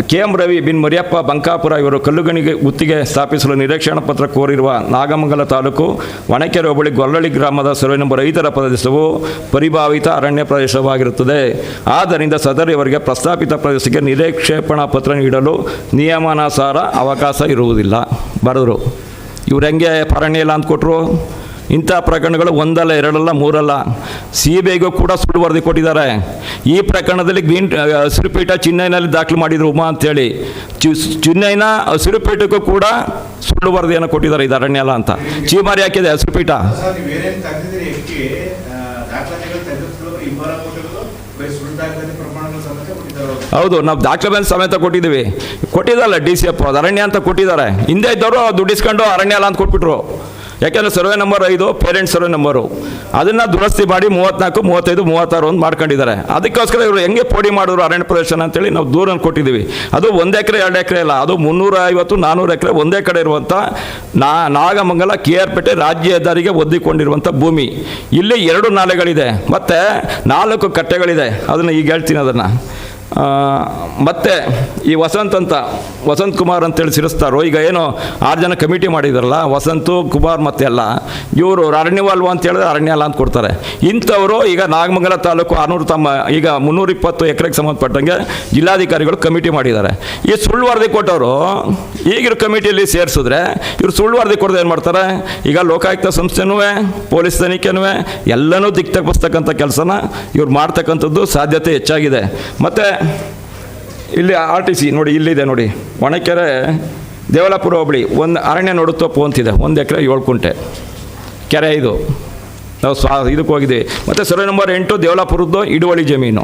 ಕೆ ಎಂ ರವಿ ಬಿನ್ ಮರಿಯಪ್ಪ ಬಂಕಾಪುರ ಇವರು ಕಲ್ಲುಗಣಿಗೆ ಗುತ್ತಿಗೆ ಸ್ಥಾಪಿಸಲು ನಿರೀಕ್ಷಣಾ ಪತ್ರ ಕೋರಿರುವ ನಾಗಮಂಗಲ ತಾಲೂಕು ಒಣಕೆರೆ ಹೋಬಳಿ ಗೊಲ್ಲಳ್ಳಿ ಗ್ರಾಮದ ಸರ್ವೆ ನಂಬರ್ ಐದರ ಪ್ರದೇಶವು ಪರಿಭಾವಿತ ಅರಣ್ಯ ಪ್ರದೇಶವಾಗಿರುತ್ತದೆ. ಆದ್ದರಿಂದ ಸದರಿಯವರಿಗೆ ಪ್ರಸ್ತಾಪಿತ ಪ್ರದೇಶಕ್ಕೆ ನಿರೀಕ್ಷೇಪಣಾ ಪತ್ರ ನೀಡಲು ನಿಯಮಾನುಸಾರ ಅವಕಾಶ ಇರುವುದಿಲ್ಲ. ಬರೆದರು. ಇವ್ರು ಹೆಂಗೆ ಅರಣ್ಯ ಇಲ್ಲ ಅಂತ ಕೊಟ್ಟರು ಇಂಥ ಪ್ರಕರಣಗಳು ಒಂದಲ್ಲ ಎರಡಲ್ಲ ಮೂರಲ್ಲ. ಸಿ ಬಿ ಐಗೂ ಕೂಡ ಸುಳ್ಳು ವರದಿ ಕೊಟ್ಟಿದ್ದಾರೆ. ಈ ಪ್ರಕರಣದಲ್ಲಿ ಗ್ರೀನ್ ಹಸಿರುಪೀಠ ಚಿನ್ನೈನಲ್ಲಿ ದಾಖಲು ಮಾಡಿದ್ರು ಉಮಾ ಅಂತೇಳಿ. ಚಿ ಚಿನ್ನೈನ ಹಸಿರುಪೀಠಕ್ಕೂ ಕೂಡ ಸುಳ್ಳು ವರದಿಯನ್ನು ಕೊಟ್ಟಿದ್ದಾರೆ ಇದು ಅರಣ್ಯ ಅಲ್ಲ ಅಂತ. ಚೀಮಾರಿ ಹಾಕಿದೆ ಹಸಿರು ಪೀಠ ಹೌದು ನಾವು ದಾಖಲೆ ಮೇಲೆ ಸಮೇತ ಕೊಟ್ಟಿದ್ದೀವಿ. ಕೊಟ್ಟಿದ್ದಲ್ಲ ಡಿ ಸಿ ಎಫ್ ಅದು ಅರಣ್ಯ ಅಂತ ಕೊಟ್ಟಿದ್ದಾರೆ. ಹಿಂದೆ ಇದ್ದವರು ದುಡ್ಡಿಸ್ಕೊಂಡು ಅರಣ್ಯ ಅಲ್ಲ ಅಂತ ಕೊಟ್ಬಿಟ್ರು. ಯಾಕೆಂದರೆ ಸರ್ವೆ ನಂಬರ್ ಐದು ಪೇರೆಂಟ್ ಸರ್ವೆ ನಂಬರು ಅದನ್ನು ದುರಸ್ತಿ ಮಾಡಿ ಮೂವತ್ತ್ನಾಲ್ಕು ಮೂವತ್ತೈದು, ಮೂವತ್ತಾರು ಅಂತ ಮಾಡ್ಕೊಂಡಿದ್ದಾರೆ. ಅದಕ್ಕೋಸ್ಕರ ಇವರು ಹೆಂಗೆ ಪೋಡಿ ಮಾಡಿದ್ರು ಅರಣ್ಯ ಪ್ರದೇಶನ ಅಂತೇಳಿ ನಾವು ದೂರನ್ನು ಕೊಟ್ಟಿದ್ದೀವಿ. ಅದು ಒಂದು ಎಕರೆ, ಎರಡು ಎಕರೆ ಇಲ್ಲ ಅದು ಮುನ್ನೂರ ಐವತ್ತು ನಾನ್ನೂರು ಎಕರೆ ಒಂದೇ ಕಡೆ ಇರುವಂಥ ನಾ, ನಾಗಮಂಗಲ, ಕೆ ಆರ್ ಪೇಟೆ ರಾಜ್ಯ ಹೆದ್ದಾರಿಗೆ ಒದ್ದಿಕೊಂಡಿರುವಂಥ ಭೂಮಿ. ಇಲ್ಲಿ ಎರಡು ನಾಲೆಗಳಿದೆ. ಮತ್ತು ನಾಲ್ಕು ಕಟ್ಟೆಗಳಿದೆ. ಅದನ್ನು ಈಗ ಹೇಳ್ತೀನಿ ಅದನ್ನು. ಮತ್ತೆ ಈ ವಸಂತ್ ಅಂತ, ವಸಂತ್ ಕುಮಾರ್ ಅಂತೇಳಿ ಸಿರಿಸ್ತಾರೋ, ಈಗ ಏನು ಆರು ಜನ ಕಮಿಟಿ ಮಾಡಿದಾರಲ್ಲ, ವಸಂತು, ಕುಮಾರ್ ಮತ್ತೆ ಎಲ್ಲ, ಇವರು ಅರಣ್ಯವಾಲ್ವ ಅಂತ ಹೇಳಿದ್ರೆ ಅರಣ್ಯ ಅಲ್ಲ ಅಂತ ಕೊಡ್ತಾರೆ. ಇಂಥವರು ಈಗ ನಾಗಮಂಗಲ ತಾಲೂಕು ಆರ್ನೂರು ತಮ್ಮ, ಈಗ ಮುನ್ನೂರ ಇಪ್ಪತ್ತು ಎಕರೆಗೆ ಸಂಬಂಧಪಟ್ಟಂಗೆ ಜಿಲ್ಲಾಧಿಕಾರಿಗಳು ಕಮಿಟಿ ಮಾಡಿದ್ದಾರೆ. ಈ ಸುಳ್ಳು ವರದಿ ಕೊಟ್ಟವರು ಈಗಿರೋ ಕಮಿಟಿಯಲ್ಲಿ ಸೇರಿಸಿದ್ರೆ, ಇವರು ಸುಳ್ಳು ವರದಿ ಕೊಡೋದು ಏನು ಮಾಡ್ತಾರೆ? ಈಗ ಲೋಕಾಯುಕ್ತ ಸಂಸ್ಥೆನೂ ಪೊಲೀಸ್ ತನಿಖೆನೂ ಎಲ್ಲನೂ ದಿಕ್ ತಪ್ಪಿಸ್ತಕ್ಕಂಥ ಕೆಲಸನ ಇವ್ರು ಮಾಡ್ತಕ್ಕಂಥದ್ದು ಸಾಧ್ಯತೆ ಹೆಚ್ಚಾಗಿದೆ. ಮತ್ತು ಇಲ್ಲಿ ಆರ್ ಟಿ ಸಿ ನೋಡಿ, ಇಲ್ಲಿದೆ ನೋಡಿ. ಒಣಕೆರೆ ದೇವಲಾಪುರ ಹೋಬಳಿ, ಒಂದು ಅರಣ್ಯ ನೋಡುತ್ತಪ್ಪು ಅಂತಿದೆ. ಒಂದು ಎಕರೆ ಏಳು ಕುಂಟೆ. ಕೆರೆ ಇದು ನಾವು ಸ್ವಾ, ಇದಕ್ಕೆ ಹೋಗಿದ್ದೀವಿ. ಮತ್ತು ಸರ್ವೆ ನಂಬರ್ ಎಂಟು ದೇವಲಾಪುರದ್ದು ಇಡುವಳಿ ಜಮೀನು.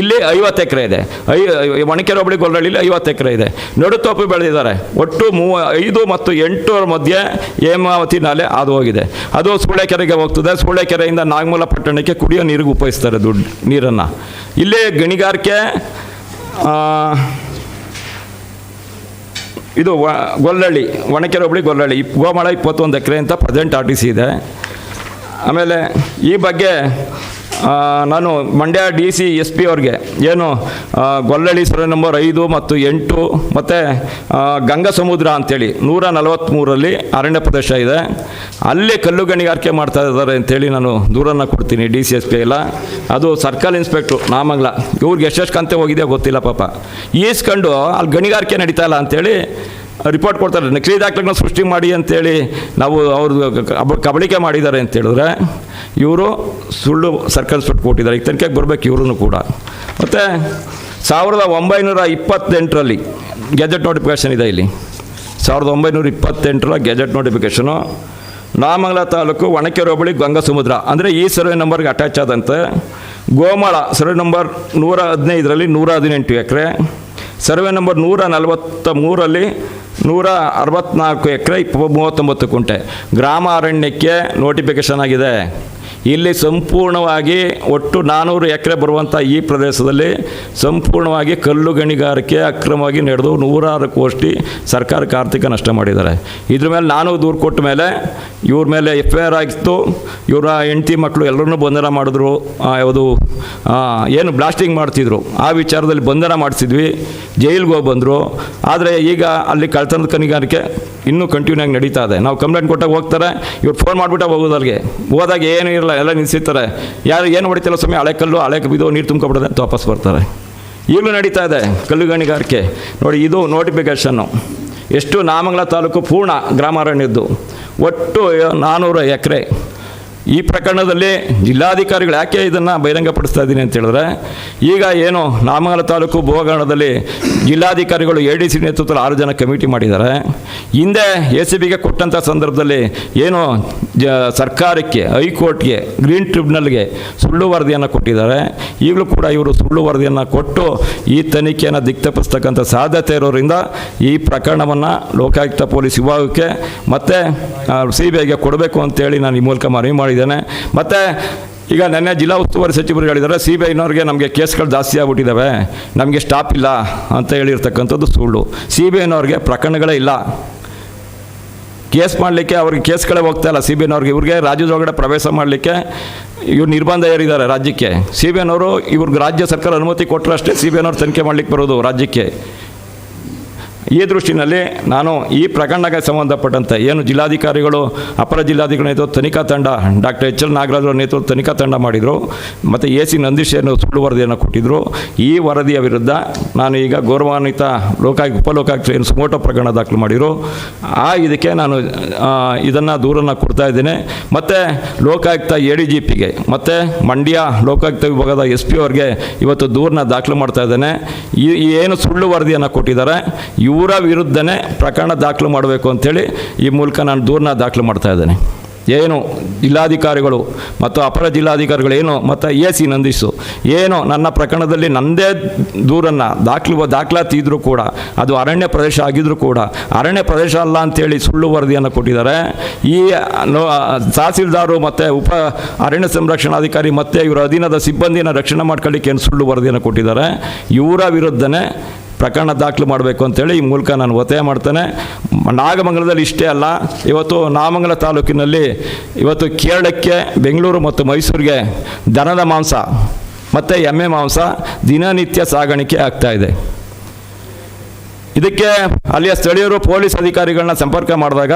ಇಲ್ಲಿ ಐವತ್ತು ಎಕರೆ ಇದೆ. ಐ ಒಣಕೆರೆ ಹೋಬಳಿ ಗೊಲ್ಲಳ್ಳಿಲಿ ಐವತ್ತು ಎಕರೆ ಇದೆ. ನಡುತೋಪು ಬೆಳೆದಿದ್ದಾರೆ. ಒಟ್ಟು ಮೂವ ಐದು ಮತ್ತು ಎಂಟರ ಮಧ್ಯೆ ಹೇಮಾವತಿ ನಾಲೆ ಅದು ಹೋಗಿದೆ ಅದು ಸೂಳೆಕೆರೆಗೆ ಹೋಗ್ತದೆ. ಸೂಳೆಕೆರೆಯಿಂದ ನಾಗಮೂಲ ಪಟ್ಟಣಕ್ಕೆ ಕುಡಿಯೋ ನೀರಿಗೆ ಉಪಯೋಗಿಸ್ತಾರೆ ದುಡ್ಡು, ನೀರನ್ನು. ಇಲ್ಲಿ ಗಣಿಗಾರಿಕೆ ಇದು ಗೊಲ್ಲಳ್ಳಿ ಒಣಕೆರೆ ಹೋಬಳಿ ಗೊಲ್ಲಳ್ಳಿ ಗೋಮಾಳ ಇಪ್ಪತ್ತೊಂದು ಎಕರೆ ಅಂತ ಪ್ರೆಸೆಂಟ್ ಆರ್ ಟಿ ಸಿ ಇದೆ. ಆಮೇಲೆ ಈ ಬಗ್ಗೆ ನಾನು Mandya D C, S P ಅವ್ರಿಗೆ ಏನು ಗೊಲ್ಲಳ್ಳಿ ಸರ್ವೆ ನಂಬರ್ ಐದು ಮತ್ತು ಎಂಟು ಮತ್ತು ಗಂಗಾ ಸಮುದ್ರ ಅಂತೇಳಿ ನೂರ ನಲವತ್ತ್ಮೂರಲ್ಲಿ ಅರಣ್ಯ ಪ್ರದೇಶ ಇದೆ. ಅಲ್ಲೇ ಕಲ್ಲು ಗಣಿಗಾರಿಕೆ ಮಾಡ್ತಾ ಇದ್ದಾರೆ ಅಂತೇಳಿ ನಾನು ದೂರನ್ನು ಕೊಡ್ತೀನಿ ಡಿ ಸಿ, ಎಸ್ ಪಿ ಎಲ್ಲ. ಅದು ಸರ್ಕಲ್ ಇನ್ಸ್ಪೆಕ್ಟ್ರು ನಾಮಂಗ್ಲ. ಇವ್ರಿಗೆ ಎಷ್ಟೆಷ್ಟು ಕಂತೆ ಹೋಗಿದೆಯೋ ಗೊತ್ತಿಲ್ಲ ಪಾಪ. ಈಸ್ಕೊಂಡು ಅಲ್ಲಿ ಗಣಿಗಾರಿಕೆ ನಡೀತಾ ಇಲ್ಲ ಅಂತೇಳಿ ರಿಪೋರ್ಟ್ ಕೊಡ್ತಾರೆ. ನಕಲಿ ದಾಖಲೆಗಳನ್ನ ಸೃಷ್ಟಿ ಮಾಡಿ ಅಂತೇಳಿ ನಾವು ಅವ್ರದ್ದು ಕಬಳಿಕೆ ಮಾಡಿದ್ದಾರೆ ಅಂತ ಹೇಳಿದ್ರೆ ಇವರು ಸುಳ್ಳು ಸರ್ಕಲ್ ಸುಟ್ಟು ಕೊಟ್ಟಿದ್ದಾರೆ. ಈಗ ತನಿಖೆಗೆ ಬರಬೇಕು ಇವರು ಕೂಡ. ಮತ್ತು ಸಾವಿರದ ಒಂಬೈನೂರ ಇಪ್ಪತ್ತೆಂಟರಲ್ಲಿ ಗೆಜೆಟ್ ನೋಟಿಫಿಕೇಷನ್ ಇದೆ ಇಲ್ಲಿ. ಸಾವಿರದ ಒಂಬೈನೂರ ಇಪ್ಪತ್ತೆಂಟರ ಗೆಜೆಟ್ ನೋಟಿಫಿಕೇಷನು ನಾಮಂಗಲ ತಾಲೂಕು ಒಣಕೆರೆ ಹೋಬಳಿ ಗಂಗಾ ಸಮುದ್ರ ಅಂದರೆ ಈ ಸರ್ವೆ ನಂಬರ್ಗೆ ಅಟ್ಯಾಚ್ ಆದಂತೆ ಗೋಮಾಳ, ಸರ್ವೆ ನಂಬರ್ ನೂರ ಹದಿನೈದರಲ್ಲಿ ನೂರ ಹದಿನೆಂಟು ಎಕರೆ. ಸರ್ವೆ ನಂಬರ್ ನೂರ ನಲವತ್ತ ಮೂರಲ್ಲಿ ನೂರ ಅರವತ್ತ್ನಾಲ್ಕು ಎಕರೆ ಇಪ್ಪ ಮೂವತ್ತೊಂಬತ್ತು ಕುಂಟೆ ಗ್ರಾಮ ಅರಣ್ಯಕ್ಕೆ ನೋಟಿಫಿಕೇಶನ್ ಆಗಿದೆ. ಇಲ್ಲಿ ಸಂಪೂರ್ಣವಾಗಿ ಒಟ್ಟು ನಾನ್ನೂರು ಎಕರೆ ಬರುವಂಥ ಈ ಪ್ರದೇಶದಲ್ಲಿ ಸಂಪೂರ್ಣವಾಗಿ ಕಲ್ಲು ಗಣಿಗಾರಿಕೆ ಅಕ್ರಮವಾಗಿ ನಡೆದು ನೂರಾರು ಕೋಟಿ ಸರ್ಕಾರಕ್ಕೆ ಆರ್ಥಿಕ ನಷ್ಟ ಮಾಡಿದ್ದಾರೆ. ಇದ್ರ ಮೇಲೆ ನಾನು ದೂರು ಕೊಟ್ಟ ಮೇಲೆ ಇವ್ರ ಮೇಲೆ ಎಫ್ ಐ ಆರ್ ಆಗಿತ್ತು. ಇವರ ಹೆಂಡತಿ ಮಕ್ಕಳು ಎಲ್ಲರನ್ನೂ ಬಂಧನ ಮಾಡಿದ್ರು. ಯಾವುದು ಏನು ಬ್ಲಾಸ್ಟಿಂಗ್ ಮಾಡ್ತಿದ್ರು. ಆ ವಿಚಾರದಲ್ಲಿ ಬಂಧನ ಮಾಡಿಸಿದ್ವಿ. ಜೈಲಿಗೆ ಹೋಗಿ ಬಂದರು. ಆದರೆ ಈಗ ಅಲ್ಲಿ ಕಳ್ತನದ ಕಣಿಗಾರಿಕೆ ಇನ್ನೂ ಕಂಟಿನ್ಯೂ ಆಗಿ ನಡೀತಾ ಇದೆ. ನಾವು ಕಂಪ್ಲೇಂಟ್ ಕೊಟ್ಟಾಗ ಹೋಗ್ತಾರೆ. ಇವ್ರು ಫೋನ್ ಮಾಡಿಬಿಟ್ಟಾಗ ಹೋಗೋದು ಅಲ್ಲಿಗೆ ಹೋದಾಗ ಏನೂ ಇರಲ್ಲ. ಎಲ್ಲ ನಿಲ್ಲಿಸಿರ್ತಾರೆ ಯಾರು ಏನು ಹೊಡಿತಿಲ್ಲ ಸ್ವಾಮಿ, ಹಳೆ ಕಲ್ಲು, ಹಳೆ ಇದು ನೀರು ತುಂಬ್ಕೊಬಿಡದೆ ಅಂತ ವಾಪಸ್ ಬರ್ತಾರೆ. ಈಗಲೂ ನಡೀತಾ ಇದೆ ಕಲ್ಲು ಗಣಿಗಾರಿಕೆ ನೋಡಿ, ಇದು ನೋಟಿಫಿಕೇಷನ್ನು ಎಷ್ಟು ನಾಮಂಗಲ ತಾಲೂಕು ಪೂರ್ಣ ಗ್ರಾಮಾರಣ್ಯದ್ದು. ಒಟ್ಟು ನಾನ್ನೂರು ಎಕರೆ. ಈ ಪ್ರಕರಣದಲ್ಲಿ ಜಿಲ್ಲಾಧಿಕಾರಿಗಳು ಯಾಕೆ ಇದನ್ನು ಬಹಿರಂಗಪಡಿಸ್ತಾ ಇದ್ದೀನಿ ಅಂತ ಹೇಳಿದ್ರೆ, ಈಗ ಏನು ನಾಮಂಗಲ ತಾಲೂಕು ಭೋಗಣದಲ್ಲಿ ಜಿಲ್ಲಾಧಿಕಾರಿಗಳು ಎ ಡಿ ಸಿ ನೇತೃತ್ವದಲ್ಲಿ ಆರು ಜನ ಕಮಿಟಿ ಮಾಡಿದ್ದಾರೆ. ಹಿಂದೆ ಎ ಸಿ ಬಿಗೆ ಕೊಟ್ಟಂಥ ಸಂದರ್ಭದಲ್ಲಿ ಏನು ಜ ಸರ್ಕಾರಕ್ಕೆ, ಹೈಕೋರ್ಟ್ಗೆ, ಗ್ರೀನ್ ಟ್ರಿಬ್ಯುನಲ್ಗೆ ಸುಳ್ಳು ವರದಿಯನ್ನು ಕೊಟ್ಟಿದ್ದಾರೆ. ಈಗಲೂ ಕೂಡ ಇವರು ಸುಳ್ಳು ವರದಿಯನ್ನು ಕೊಟ್ಟು ಈ ತನಿಖೆಯನ್ನು ದಿಕ್ತಪಡಿಸ್ತಕ್ಕಂಥ ಸಾಧ್ಯತೆ ಇರೋದ್ರಿಂದ ಈ ಪ್ರಕರಣವನ್ನು ಲೋಕಾಯುಕ್ತ ಪೊಲೀಸ್ ವಿಭಾಗಕ್ಕೆ ಮತ್ತು ಸಿ ಬಿ ಐಗೆ ಕೊಡಬೇಕು ಅಂತೇಳಿ ನಾನು ಈ ಮೂಲಕ ಮನವಿ ಮಾಡಿದ್ದೇನೆ ಮತ್ತು ಈಗ ನೆನ್ನೆ ಜಿಲ್ಲಾ ಉಸ್ತುವಾರಿ ಸಚಿವರು ಹೇಳಿದ್ದಾರೆ ಸಿ ಬಿ ಐನವ್ರಿಗೆ ನಮಗೆ ಕೇಸ್ಗಳು ಜಾಸ್ತಿ ಆಗ್ಬಿಟ್ಟಿದ್ದಾವೆ, ನಮಗೆ ಸ್ಟಾಪ್ ಇಲ್ಲ ಅಂತ ಹೇಳಿರ್ತಕ್ಕಂಥದ್ದು ಸುಳ್ಳು. ಸಿ ಬಿ ಐನವ್ರಿಗೆ ಪ್ರಕರಣಗಳೇ ಇಲ್ಲ. ಕೇಸ್ ಮಾಡಲಿಕ್ಕೆ ಅವ್ರಿಗೆ ಕೇಸ್ಗಳೇ ಹೋಗ್ತಾ ಇಲ್ಲ. ಸಿ ಬಿ ಐನವ್ರಿಗೆ ಇವ್ರಿಗೆ ರಾಜ್ಯದೊಳಗಡೆ ಪ್ರವೇಶ ಮಾಡಲಿಕ್ಕೆ ಇವ್ರು ನಿರ್ಬಂಧ ಏರಿದ್ದಾರೆ ರಾಜ್ಯಕ್ಕೆ. ಸಿ ಬಿ ಐನವರು ಇವ್ರಿಗೆ ರಾಜ್ಯ ಸರ್ಕಾರ ಅನುಮತಿ ಕೊಟ್ಟರೆ ಅಷ್ಟೇ ಸಿ ಬಿ ಐನವ್ರು ತನಿಖೆ ಮಾಡಲಿಕ್ಕೆ ಬರೋದು ರಾಜ್ಯಕ್ಕೆ. ಈ ದೃಷ್ಟಿನಲ್ಲಿ ನಾನು ಈ ಪ್ರಕರಣಕ್ಕೆ ಸಂಬಂಧಪಟ್ಟಂತೆ ಏನು ಜಿಲ್ಲಾಧಿಕಾರಿಗಳು, ಅಪರ ಜಿಲ್ಲಾಧಿಕಾರಿ ನೇತೃತ್ವ ತನಿಖಾ ತಂಡ, ಡಾಕ್ಟರ್ ಎಚ್ ಎಲ್ ನಾಗರಾಜ್ ಅವರ ನೇತೃತ್ವ ತನಿಖಾ ತಂಡ ಮಾಡಿದರು, ಮತ್ತು ಎ ಸಿ ನಂದೀಶ್ ಏನು ಸುಳ್ಳು ವರದಿಯನ್ನು ಕೊಟ್ಟಿದ್ದರು ಈ ವರದಿಯ ವಿರುದ್ಧ ನಾನು ಈಗ ಗೌರವಾನ್ವಿತ ಲೋಕಾಯುಕ್ತ, ಉಪಲೋಕಾಯುಕ್ತ ಏನು ಸುಮೋಟೋ ಪ್ರಕರಣ ದಾಖಲು ಮಾಡಿದರು. ಆ ಇದಕ್ಕೆ ನಾನು ಇದನ್ನು ದೂರನ್ನು ಕೊಡ್ತಾ ಇದ್ದೇನೆ. ಮತ್ತು ಲೋಕಾಯುಕ್ತ ಎ ಡಿ ಜಿ ಪಿಗೆ, ಮತ್ತು ಮಂಡ್ಯ ಲೋಕಾಯುಕ್ತ ವಿಭಾಗದ ಎಸ್ ಪಿ ಅವ್ರಿಗೆ ಇವತ್ತು ದೂರನ್ನ ದಾಖಲು ಮಾಡ್ತಾ ಇದ್ದೇನೆ. ಈ ಏನು ಸುಳ್ಳು ವರದಿಯನ್ನು ಕೊಟ್ಟಿದ್ದಾರೆ ಇವರ ವಿರುದ್ಧನೇ ಪ್ರಕರಣ ದಾಖಲು ಮಾಡಬೇಕು ಅಂಥೇಳಿ ಈ ಮೂಲಕ ನಾನು ದೂರನ್ನ ದಾಖಲು ಮಾಡ್ತಾ ಇದ್ದೇನೆ. ಏನು ಜಿಲ್ಲಾಧಿಕಾರಿಗಳು ಮತ್ತು ಅಪರ ಜಿಲ್ಲಾಧಿಕಾರಿಗಳು ಏನು ಮತ್ತು ಎ ಸಿ ನಂದಿಸು ಏನು ನನ್ನ ಪ್ರಕರಣದಲ್ಲಿ ನನ್ನದೇ ದೂರನ್ನು ದಾಖಲು ದಾಖಲಾತಿ ಇದ್ದರೂ ಕೂಡ, ಅದು ಅರಣ್ಯ ಪ್ರದೇಶ ಆಗಿದ್ದರೂ ಕೂಡ, ಅರಣ್ಯ ಪ್ರದೇಶ ಅಲ್ಲ ಅಂತೇಳಿ ಸುಳ್ಳು ವರದಿಯನ್ನು ಕೊಟ್ಟಿದ್ದಾರೆ. ಈ ತಹಸೀಲ್ದಾರು ಮತ್ತು ಉಪ ಅರಣ್ಯ ಸಂರಕ್ಷಣಾಧಿಕಾರಿ ಮತ್ತು ಇವರ ಅಧೀನದ ಸಿಬ್ಬಂದಿನ ರಕ್ಷಣೆ ಮಾಡ್ಕೊಳ್ಳಿಕ್ಕೆ ಏನು ಸುಳ್ಳು ವರದಿಯನ್ನು ಕೊಟ್ಟಿದ್ದಾರೆ. ಇವರ ವಿರುದ್ಧನೇ ಪ್ರಕರಣ ದಾಖಲು ಮಾಡಬೇಕು ಅಂತೇಳಿ ಈ ಮೂಲಕ ನಾನು ಒತ್ತಾಯ ಮಾಡ್ತೇನೆ. ನಾಗಮಂಗಲದಲ್ಲಿ ಇಷ್ಟೇ ಅಲ್ಲ, ಇವತ್ತು ನಾಗಮಂಗಲ ತಾಲೂಕಿನಲ್ಲಿ ಇವತ್ತು ಕೇರಳಕ್ಕೆ, ಬೆಂಗಳೂರು ಮತ್ತು ಮೈಸೂರಿಗೆ ದನದ ಮಾಂಸ ಮತ್ತು ಎಮ್ಮೆ ಮಾಂಸ ದಿನನಿತ್ಯ ಸಾಗಾಣಿಕೆ ಇದೆ. ಇದಕ್ಕೆ ಅಲ್ಲಿಯ ಸ್ಥಳೀಯರು ಪೊಲೀಸ್ ಅಧಿಕಾರಿಗಳನ್ನ ಸಂಪರ್ಕ ಮಾಡಿದಾಗ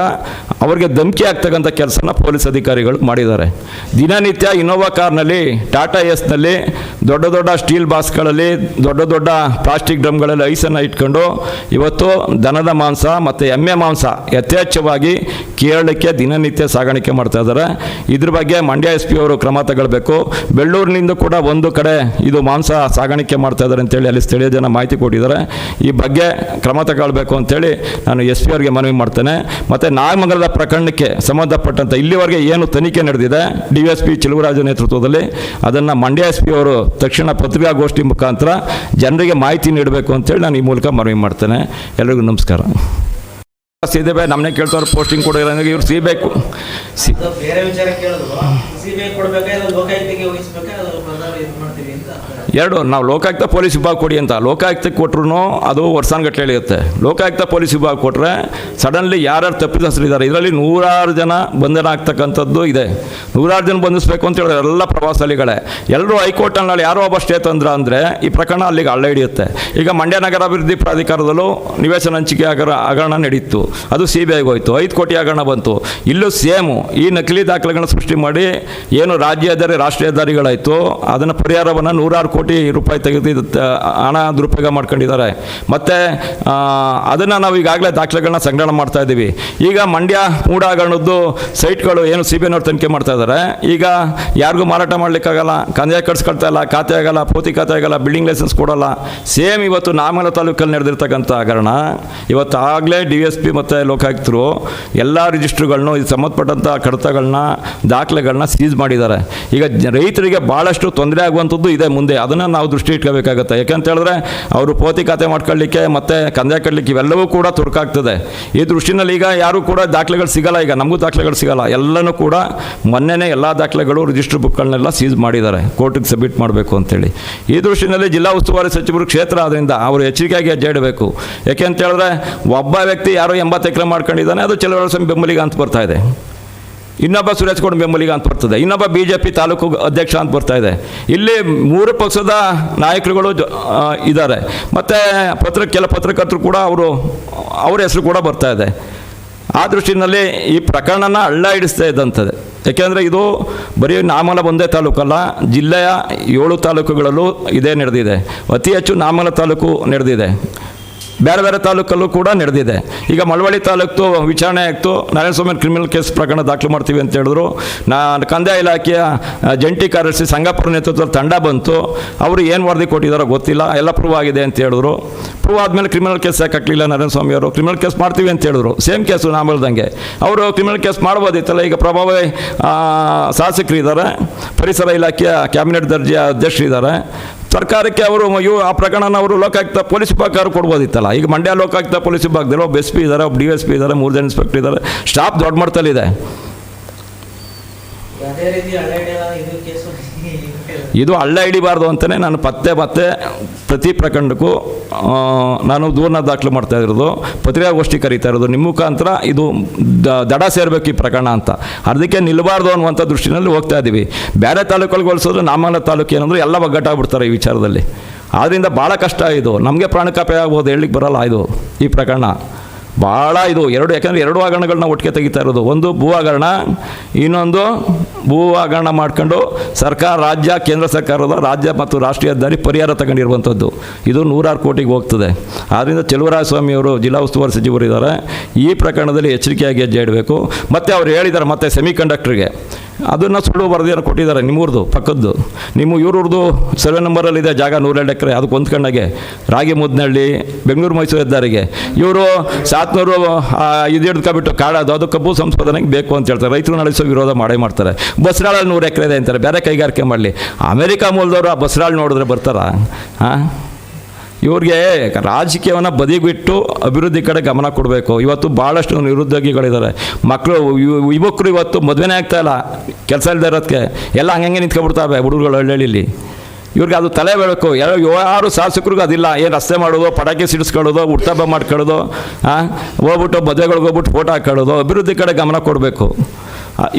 ಅವರಿಗೆ ಧಮಕಿ ಆಗ್ತಕ್ಕಂಥ ಕೆಲಸನ ಪೊಲೀಸ್ ಅಧಿಕಾರಿಗಳು ಮಾಡಿದ್ದಾರೆ. ದಿನನಿತ್ಯ ಇನೋವಾ ಕಾರ್ನಲ್ಲಿ ಟಾಟಾ ಎಸ್ನಲ್ಲಿ ದೊಡ್ಡ ದೊಡ್ಡ ಸ್ಟೀಲ್ ಬಾಕ್ಸ್ಗಳಲ್ಲಿ ದೊಡ್ಡ ದೊಡ್ಡ ಪ್ಲಾಸ್ಟಿಕ್ ಡ್ರಮ್ಗಳಲ್ಲಿ ಐಸನ್ನು ಇಟ್ಕೊಂಡು ಇವತ್ತು ದನದ ಮಾಂಸ ಮತ್ತು ಎಮ್ಮೆ ಮಾಂಸ ಯಥೇಚ್ಛವಾಗಿ ಕೇರಳಕ್ಕೆ ದಿನನಿತ್ಯ ಸಾಗಾಣಿಕೆ ಮಾಡ್ತಾ ಇದ್ದಾರೆ. ಇದ್ರ ಬಗ್ಗೆ ಮಂಡ್ಯ ಎಸ್ ಪಿ ಅವರು ಕ್ರಮ ತಗೊಳ್ಬೇಕು. ಬೆಳ್ಳೂರಿನಿಂದ ಕೂಡ ಒಂದು ಕಡೆ ಇದು ಮಾಂಸ ಸಾಗಾಣಿಕೆ ಮಾಡ್ತಾ ಇದ್ದಾರೆ ಅಂತೇಳಿ ಅಲ್ಲಿ ಸ್ಥಳೀಯ ಜನ ಮಾಹಿತಿ ಕೊಟ್ಟಿದ್ದಾರೆ. ಈ ಬಗ್ಗೆ ಕ್ರಮ ತಗೊಳ್ಬೇಕು ಅಂತೇಳಿ ನಾನು ಎಸ್ ಪಿ ಅವರಿಗೆ ಮನವಿ ಮಾಡ್ತೇನೆ. ಮತ್ತು ನಾಗಮಂಗಲದ ಪ್ರಕರಣಕ್ಕೆ ಸಂಬಂಧಪಟ್ಟಂಥ ಇಲ್ಲಿವರೆಗೆ ಏನು ತನಿಖೆ ನಡೆದಿದೆ, ಡಿ ಎಸ್ ಪಿ ಚಿಲುವರಾಜು ನೇತೃತ್ವದಲ್ಲಿ, ಅದನ್ನು ಮಂಡ್ಯ ಎಸ್ ಪಿ ಅವರು ತಕ್ಷಣ ಪತ್ರಿಕಾಗೋಷ್ಠಿ ಮುಖಾಂತರ ಜನರಿಗೆ ಮಾಹಿತಿ ನೀಡಬೇಕು ಅಂತೇಳಿ ನಾನು ಈ ಮೂಲಕ ಮನವಿ ಮಾಡ್ತೇನೆ. ಎಲ್ರಿಗೂ ನಮಸ್ಕಾರ. ಸಿದ್ದೇವೆ ನಮ್ಮನೆ ಪೋಸ್ಟಿಂಗ್ ಕೊಡೋರು ಇವ್ರು ಸಿಗಬೇಕು. ಸಿ ಬೇರೆ ವಿಚಾರ ಕೇಳಿದ್ರು ಇಲ್ಲ ಲೋಕಾಯುಕ್ತಿಗೆ ವಹಿಸ್ಬೇಕಾ ಎರಡು, ನಾವು ಲೋಕಾಯುಕ್ತ ಪೊಲೀಸ್ ವಿಭಾಗ ಕೊಡಿ ಅಂತ. ಲೋಕಾಯುಕ್ತಕ್ಕೆ ಕೊಟ್ರು ಅದು ವರ್ಷಾನ್ಗಟ್ಟಲೆ ಇಳಿಯುತ್ತೆ ಲೋಕಾಯುಕ್ತ ಪೊಲೀಸ್ ವಿಭಾಗ ಕೊಟ್ಟರೆ ಸಡನ್ಲಿ ಯಾರ್ಯಾರು ತಪ್ಪಿತಸ್ಥರಿದ್ದಾರೆ ಇದರಲ್ಲಿ ನೂರಾರು ಜನ ಬಂಧನ ಆಗ್ತಕ್ಕಂಥದ್ದು ಇದೆ. ನೂರಾರು ಜನ ಬಂಧಿಸಬೇಕು ಅಂತ ಹೇಳಿದ್ರೆ ಎಲ್ಲ ಪ್ರವಾಸಲಿಗಳೇ ಎಲ್ಲರೂ ಹೈಕೋರ್ಟ್ನಲ್ಲಿ ನಾಳೆ ಯಾರೋ ಒಬ್ಬ ಸ್ಟೇ ತಂದ್ರ ಅಂದರೆ ಈ ಪ್ರಕರಣ ಅಲ್ಲಿಗೆ ಹಳ್ಳ ಹಿಡಿಯುತ್ತೆ. ಈಗ ಮಂಡ್ಯ ನಗರ ಅಭಿವೃದ್ಧಿ ಪ್ರಾಧಿಕಾರದಲ್ಲೂ ನಿವೇಶನ ಹಂಚಿಕೆ ಆಗರ ಹಗರಣ ನಡೀತು. ಅದು ಸಿ ಬಿ ಐಗೆ ಹೋಯಿತು. ಐದು ಕೋಟಿ ಹಗರಣ ಬಂತು. ಇಲ್ಲೂ ಸೇಮು ಈ ನಕಲಿ ದಾಖಲೆಗಳನ್ನ ಸೃಷ್ಟಿ ಮಾಡಿ ಏನು ರಾಜ್ಯ ಹೆದ್ದಾರಿ ರಾಷ್ಟ್ರೀಯ ಹೆದ್ದಾರಿಗಳಾಯಿತು ಅದನ್ನು ಪರಿಹಾರವನ್ನು ನೂರಾರು ಕೋಟಿ ರೂಪಾಯಿ ತೆಗೆದು ಹಣ ದುರುಪಯೋಗ ಮಾಡ್ಕೊಂಡಿದ್ದಾರೆ. ಮತ್ತು ಅದನ್ನು ನಾವು ಈಗಾಗಲೇ ದಾಖಲೆಗಳನ್ನ ಸಂಗ್ರಹಣ ಮಾಡ್ತಾ ಇದ್ದೀವಿ. ಈಗ ಮಂಡ್ಯ ಮೂಡ ಹಗರಣದ್ದು ಸೈಟ್ಗಳು ಏನು ಸಿ ಬಿ ಐನವ್ರು ತನಿಖೆ ಮಾಡ್ತಾ ಇದ್ದಾರೆ. ಈಗ ಯಾರಿಗೂ ಮಾರಾಟ ಮಾಡಲಿಕ್ಕಾಗಲ್ಲ ಕಂದಾಯ ಕಟ್ಸ್ಕೊಳ್ತಾ ಇಲ್ಲ, ಖಾತೆ ಆಗಲ್ಲ ಪೋತಿ ಖಾತೆ ಆಗಲ್ಲ, ಬಿಲ್ಡಿಂಗ್ ಲೈಸೆನ್ಸ್ ಕೊಡಲ್ಲ. ಸೇಮ್ ಇವತ್ತು ನಾಮಲ ತಾಲೂಕಲ್ಲಿ ನಡೆದಿರ್ತಕ್ಕಂಥ ಕಾರಣ ಇವತ್ತು ಆಗಲೇ ಡಿ ಎಸ್ ಪಿ ಮತ್ತು ಲೋಕಾಯುಕ್ತರು ಎಲ್ಲ ರಿಜಿಸ್ಟ್ರುಗಳನ್ನು ಇದು ಸಂಬಂಧಪಟ್ಟಂಥ ಕಡತಗಳನ್ನ, ದಾಖಲೆಗಳನ್ನ ಸೀಸ್ ಮಾಡಿದ್ದಾರೆ. ಈಗ ರೈತರಿಗೆ ಭಾಳಷ್ಟು ತೊಂದರೆ ಆಗುವಂಥದ್ದು ಇದೆ ಮುಂದೆ. ಅದನ್ನು ನಾವು ದೃಷ್ಟಿ ಇಟ್ಕೋಬೇಕಾಗುತ್ತೆ. ಯಾಕಂತ ಹೇಳಿದ್ರೆ, ಅವರು ಪೋತಿ ಖಾತೆ ಮಾಡ್ಕೊಳ್ಳಿಕ್ಕೆ ಮತ್ತು ಕಂದಾಯ ಕಟ್ಟಲಿಕ್ಕೆ ಇವೆಲ್ಲವೂ ಕೂಡ ತುರ್ಕಾಗ್ತದೆ. ಈ ದೃಷ್ಟಿನಲ್ಲಿ ಈಗ ಯಾರೂ ಕೂಡ ದಾಖಲೆಗಳು ಸಿಗಲ್ಲ ಈಗ, ನಮಗೂ ದಾಖಲೆಗಳು ಸಿಗಲ್ಲ. ಎಲ್ಲನೂ ಕೂಡ ಮೊನ್ನೆನೇ ಎಲ್ಲ ದಾಖಲೆಗಳು ರಿಜಿಸ್ಟರ್ ಬುಕ್ಗಳನ್ನೆಲ್ಲ ಸೀಸ್ ಮಾಡಿದ್ದಾರೆ. ಕೋರ್ಟಿಗೆ ಸಬ್ಮಿಟ್ ಮಾಡಬೇಕು ಅಂತೇಳಿ. ಈ ದೃಷ್ಟಿನಲ್ಲಿ ಜಿಲ್ಲಾ ಉಸ್ತುವಾರಿ ಸಚಿವರು ಕ್ಷೇತ್ರ ಆದ್ದರಿಂದ ಅವರು ಎಚ್ಚರಿಕೆಯಾಗಿ ಹೆಜ್ಜೆ ಇಡಬೇಕು. ಯಾಕೆ ಅಂತ ಹೇಳಿದ್ರೆ, ಒಬ್ಬ ವ್ಯಕ್ತಿ ಯಾರೋ ಎಂಬತ್ತು ಎಕರೆ ಮಾಡ್ಕೊಂಡಿದ್ದಾನೆ, ಅದು ಸ್ವಾಮಿ ಬೆಂಬಲಿಗ ಅಂತ ಬರ್ತಾ ಇದೆ. ಇನ್ನೊಬ್ಬ ಸುರೇಶ್ ಗೌಡ ಬೆಂಬಲಿಗ ಅಂತ ಬರ್ತದೆ. ಇನ್ನೊಬ್ಬ ಬಿ ಜೆ ಪಿ ತಾಲೂಕು ಅಧ್ಯಕ್ಷ ಅಂತ ಬರ್ತಾ ಇದೆ. ಇಲ್ಲಿ ಮೂರು ಪಕ್ಷದ ನಾಯಕರುಗಳು ಇದ್ದಾರೆ. ಮತ್ತು ಪತ್ರ ಕೆಲ ಪತ್ರಕರ್ತರು ಕೂಡ ಅವರು, ಅವರ ಹೆಸರು ಕೂಡ ಬರ್ತಾ ಇದೆ. ಆ ದೃಷ್ಟಿನಲ್ಲಿ ಈ ಪ್ರಕರಣನ ಹಳ್ಳ ಹಿಡಿಸ್ತಾ ಇದ್ದಂಥದ್ದು. ಯಾಕೆಂದರೆ ಇದು ಬರೀ ನಾಮಲ ಒಂದೇ ತಾಲೂಕಲ್ಲ, ಜಿಲ್ಲೆಯ ಏಳು ತಾಲೂಕುಗಳಲ್ಲೂ ಇದೇ ನಡೆದಿದೆ. ಅತಿ ಹೆಚ್ಚು ನಾಮಲ ತಾಲೂಕು ನಡೆದಿದೆ. ಬೇರೆ ಬೇರೆ ತಾಲೂಕಲ್ಲೂ ಕೂಡ ನಡೆದಿದೆ. ಈಗ ಮಳವಳ್ಳಿ ತಾಲೂಕು ವಿಚಾರಣೆ ಆಯಿತು ನಾರಾಯಣಸ್ವಾಮಿ ಕ್ರಿಮಿನಲ್ ಕೇಸ್ ಪ್ರಕರಣ ದಾಖಲು ಮಾಡ್ತೀವಿ ಅಂತ ಹೇಳಿದ್ರು. ನಾನು ಕಂದಾಯ ಇಲಾಖೆಯ ಜಂಟಿ ಕಾರ್ಯದರ್ಶಿ ಸಂಗಾಪುರ ನೇತೃತ್ವದ ತಂಡ ಬಂತು. ಅವರು ಏನು ವರದಿ ಕೊಟ್ಟಿದ್ದಾರೋ ಗೊತ್ತಿಲ್ಲ. ಎಲ್ಲ ಪ್ರೂವ್ ಆಗಿದೆ ಅಂತ ಹೇಳಿದ್ರು. ಪ್ರೂವ್ ಆದಮೇಲೆ ಕ್ರಿಮಿನಲ್ ಕೇಸ್ ಯಾಕೆ ಹಾಕಲಿಲ್ಲ ನಾರಾಯಣಸ್ವಾಮಿ ಅವರು? ಕ್ರಿಮಿನಲ್ ಕೇಸ್ ಮಾಡ್ತೀವಿ ಅಂತ ಹೇಳಿದ್ರು. ಸೇಮ್ ಕೇಸು ನಾಮಲ್ದಂಗೆ ಅವರು ಕ್ರಿಮಿನಲ್ ಕೇಸ್ ಮಾಡ್ಬೋದಿತ್ತಲ್ಲ. ಈಗ ಪ್ರಭಾವಿ ಶಾಸಕರಿದ್ದಾರೆ. ಪರಿಸರ ಇಲಾಖೆಯ ಕ್ಯಾಬಿನೆಟ್ ದರ್ಜೆಯ ಅಧ್ಯಕ್ಷರಿದ್ದಾರೆ. ಸರ್ಕಾರಕ್ಕೆ ಅವರು ಇವು ಆ ಪ್ರಕರಣನ ಅವರು ಲೋಕಾಯುಕ್ತ ಪೊಲೀಸ್ ವಿಭಾಗ ಕೊಡ್ಬೋದಿತ್ತಲ್ಲ. ಈಗ ಮಂಡ್ಯ ಲೋಕಾಯುಕ್ತ ಪೊಲೀಸ್ ವಿಭಾಗದಲ್ಲಿ ಒಬ್ಬ ಎಸ್ ಪಿ ಇದ್ದಾರೆ ಒಬ್ಬ ಡಿ ಎಸ್ ಪಿ ಇದ್ದಾರೆ ಮೂರು ಜನ ಇನ್ಸ್ಪೆಕ್ಟರ್ ಇದ್ದಾರೆ ಸ್ಟಾಫ್ ದೊಡ್ಡ ಮಟ್ಟದಲ್ಲಿದೆ ಅದೇ ರೀತಿ ಹಳ್ಳ ಹಿಡಿಯಲ್ಲ ಇದು ಹಳ್ಳ ಹಿಡಿಬಾರ್ದು ಅಂತಲೇ ನಾನು ಪತ್ತೆ ಮತ್ತೆ ಪ್ರತಿ ಪ್ರಕರಣಕ್ಕೂ ನಾನು ದೂರನ ದಾಖಲು ಮಾಡ್ತಾ ಇರೋದು, ಪತ್ರಿಕಾಗೋಷ್ಠಿ ಕರೀತಾ ಇರೋದು. ನಿಮ್ಮ ಮುಖಾಂತರ ಇದು ದಡ ಸೇರಬೇಕು ಈ ಪ್ರಕರಣ ಅಂತ. ಅದಕ್ಕೆ ನಿಲ್ಲಬಾರ್ದು ಅನ್ನುವಂಥ ದೃಷ್ಟಿನಲ್ಲಿ ಹೋಗ್ತಾ ಇದ್ದೀವಿ ಬೇರೆ ತಾಲೂಕಲ್ಲಿ ಹೋಲಿಸೋದು ನಾಮಂಗಲ ತಾಲೂಕು ಏನಂದ್ರೆ ಎಲ್ಲ ಒಗ್ಗಟ್ಟಾಗ್ಬಿಡ್ತಾರೆ ಈ ವಿಚಾರದಲ್ಲಿ. ಆದ್ದರಿಂದ ಭಾಳ ಕಷ್ಟ ಇದು. ನಮಗೆ ಪ್ರಾಣಕಾಪಾಯ ಆಗ್ಬೋದು, ಹೇಳಲಿಕ್ಕೆ ಬರಲ್ಲ ಇದು, ಈ ಪ್ರಕರಣ. ಭಾಳ ಇದು ಎರಡು, ಯಾಕಂದರೆ ಎರಡು ಹಗರಣಗಳನ್ನ ಒಟ್ಟಿಗೆ ತೆಗಿತಾ ಇರೋದು. ಒಂದು ಭೂ ಹಗರಣ ಇನ್ನೊಂದು ಭೂ ಹಗರಣ ಮಾಡ್ಕೊಂಡು ಸರ್ಕಾರ, ರಾಜ್ಯ, ಕೇಂದ್ರ ಸರ್ಕಾರದ ರಾಜ್ಯ ಮತ್ತು ರಾಷ್ಟ್ರೀಯ ಹೆದ್ದಾರಿ ಪರಿಹಾರ ತಗೊಂಡಿರುವಂಥದ್ದು. ಇದು ನೂರಾರು ಕೋಟಿಗೆ ಹೋಗ್ತದೆ. ಆದ್ದರಿಂದ ಸ್ವಾಮಿ ಅವರು ಜಿಲ್ಲಾ ಉಸ್ತುವಾರಿ ಸಚಿವರು ಇದ್ದಾರೆ. ಈ ಪ್ರಕರಣದಲ್ಲಿ ಎಚ್ಚರಿಕೆಯಾಗಿ ಹೆಜ್ಜೆ ಇಡಬೇಕು. ಮತ್ತು ಅವ್ರು ಹೇಳಿದ್ದಾರೆ, ಮತ್ತೆ ಸೆಮಿ ಕಂಡಕ್ಟ್ರಿಗೆ ಅದನ್ನು ಸುಳ್ಳು ವರದಿಯನ್ನು ಕೊಟ್ಟಿದ್ದಾರೆ ನಿಮ್ಮೂರ್ದು, ಪಕ್ಕದ್ದು. ನಿಮ್ಮ ಇವ್ರದ್ದು ಸರ್ವೆ ನಂಬರಲ್ಲಿದೆ, ಜಾಗ ನೂರೆರಡು ಎಕರೆ, ಅದಕ್ಕೆ ಹೊಂದ್ಕೊಂಡಾಗೆ ರಾಗಿ ಮುದ್ನಳ್ಳಿ, ಬೆಂಗಳೂರು ಮೈಸೂರು ಹೆದ್ದಾರಿಗೆ. ಇವರು ಸಾತ್ ಸಾತ್ನೂರು ಇದು ಹಿಡ್ಕೊಂಡ್ಬಿಟ್ಟು ಕಾಡೋದು ಅದು ಕಬ್ಬು ಸಂಶೋಧನೆಗೆ ಬೇಕು ಅಂತ ಹೇಳ್ತಾರೆ. ರೈತರು ನಡೆಸೋ ವಿರೋಧ ಮಾಡೇ ಮಾಡ್ತಾರೆ. ಬಸ್ರಾಳಲ್ಲಿ ನೂರು ಎಕರೆ ಇದೆ ಅಂತಾರೆ. ಬೇರೆ ಕೈಗಾರಿಕೆ ಮಾಡಲಿ. ಅಮೆರಿಕ ಮೂಲದವರು ಆ ಬಸ್ರಾಳ ನೋಡಿದ್ರೆ ಬರ್ತಾರ? ಹಾಂ? ಇವ್ರಿಗೆ ರಾಜಕೀಯವನ್ನು ಬದಿಗಿಟ್ಟು ಅಭಿವೃದ್ಧಿ ಕಡೆ ಗಮನ ಕೊಡಬೇಕು. ಇವತ್ತು ಭಾಳಷ್ಟು ನಿರುದ್ಯೋಗಿಗಳಿದ್ದಾರೆ ಮಕ್ಕಳು ಯುವಕರು ಇವತ್ತು ಮದುವೆನೇ ಆಗ್ತಾಯಿಲ್ಲ ಕೆಲಸ ಇಲ್ಲದೆ ಇರೋದಕ್ಕೆ ಎಲ್ಲ ಹಂಗೆ ನಿಂತ್ಕೊಬಿಡ್ತಾವೆ ಹುಡುಗರುಗಳು ಹಳ್ಳಿಯಲ್ಲಿ. ಇವ್ರಿಗೆ ಅದು ತಲೆ ಬೆಳಕು. ಯಾರು ಶಾಸಕರಿಗೂ ಅದಿಲ್ಲ. ಏನು ರಸ್ತೆ ಮಾಡೋದು, ಪಟಾಕಿ ಸಿಡಿಸ್ಕೊಳ್ಳೋದು ಹುಟ್ಟಬ್ಬ ಮಾಡ್ಕೊಳ್ಳೋದು ಹೋಗ್ಬಿಟ್ಟು ಮದುವೆಗಳಿಗೆ ಹೋಗ್ಬಿಟ್ಟು ಫೋಟೋ ಹಾಕೊಳ್ಳೋದು, ಅಭಿವೃದ್ಧಿ ಕಡೆ ಗಮನ ಕೊಡಬೇಕು.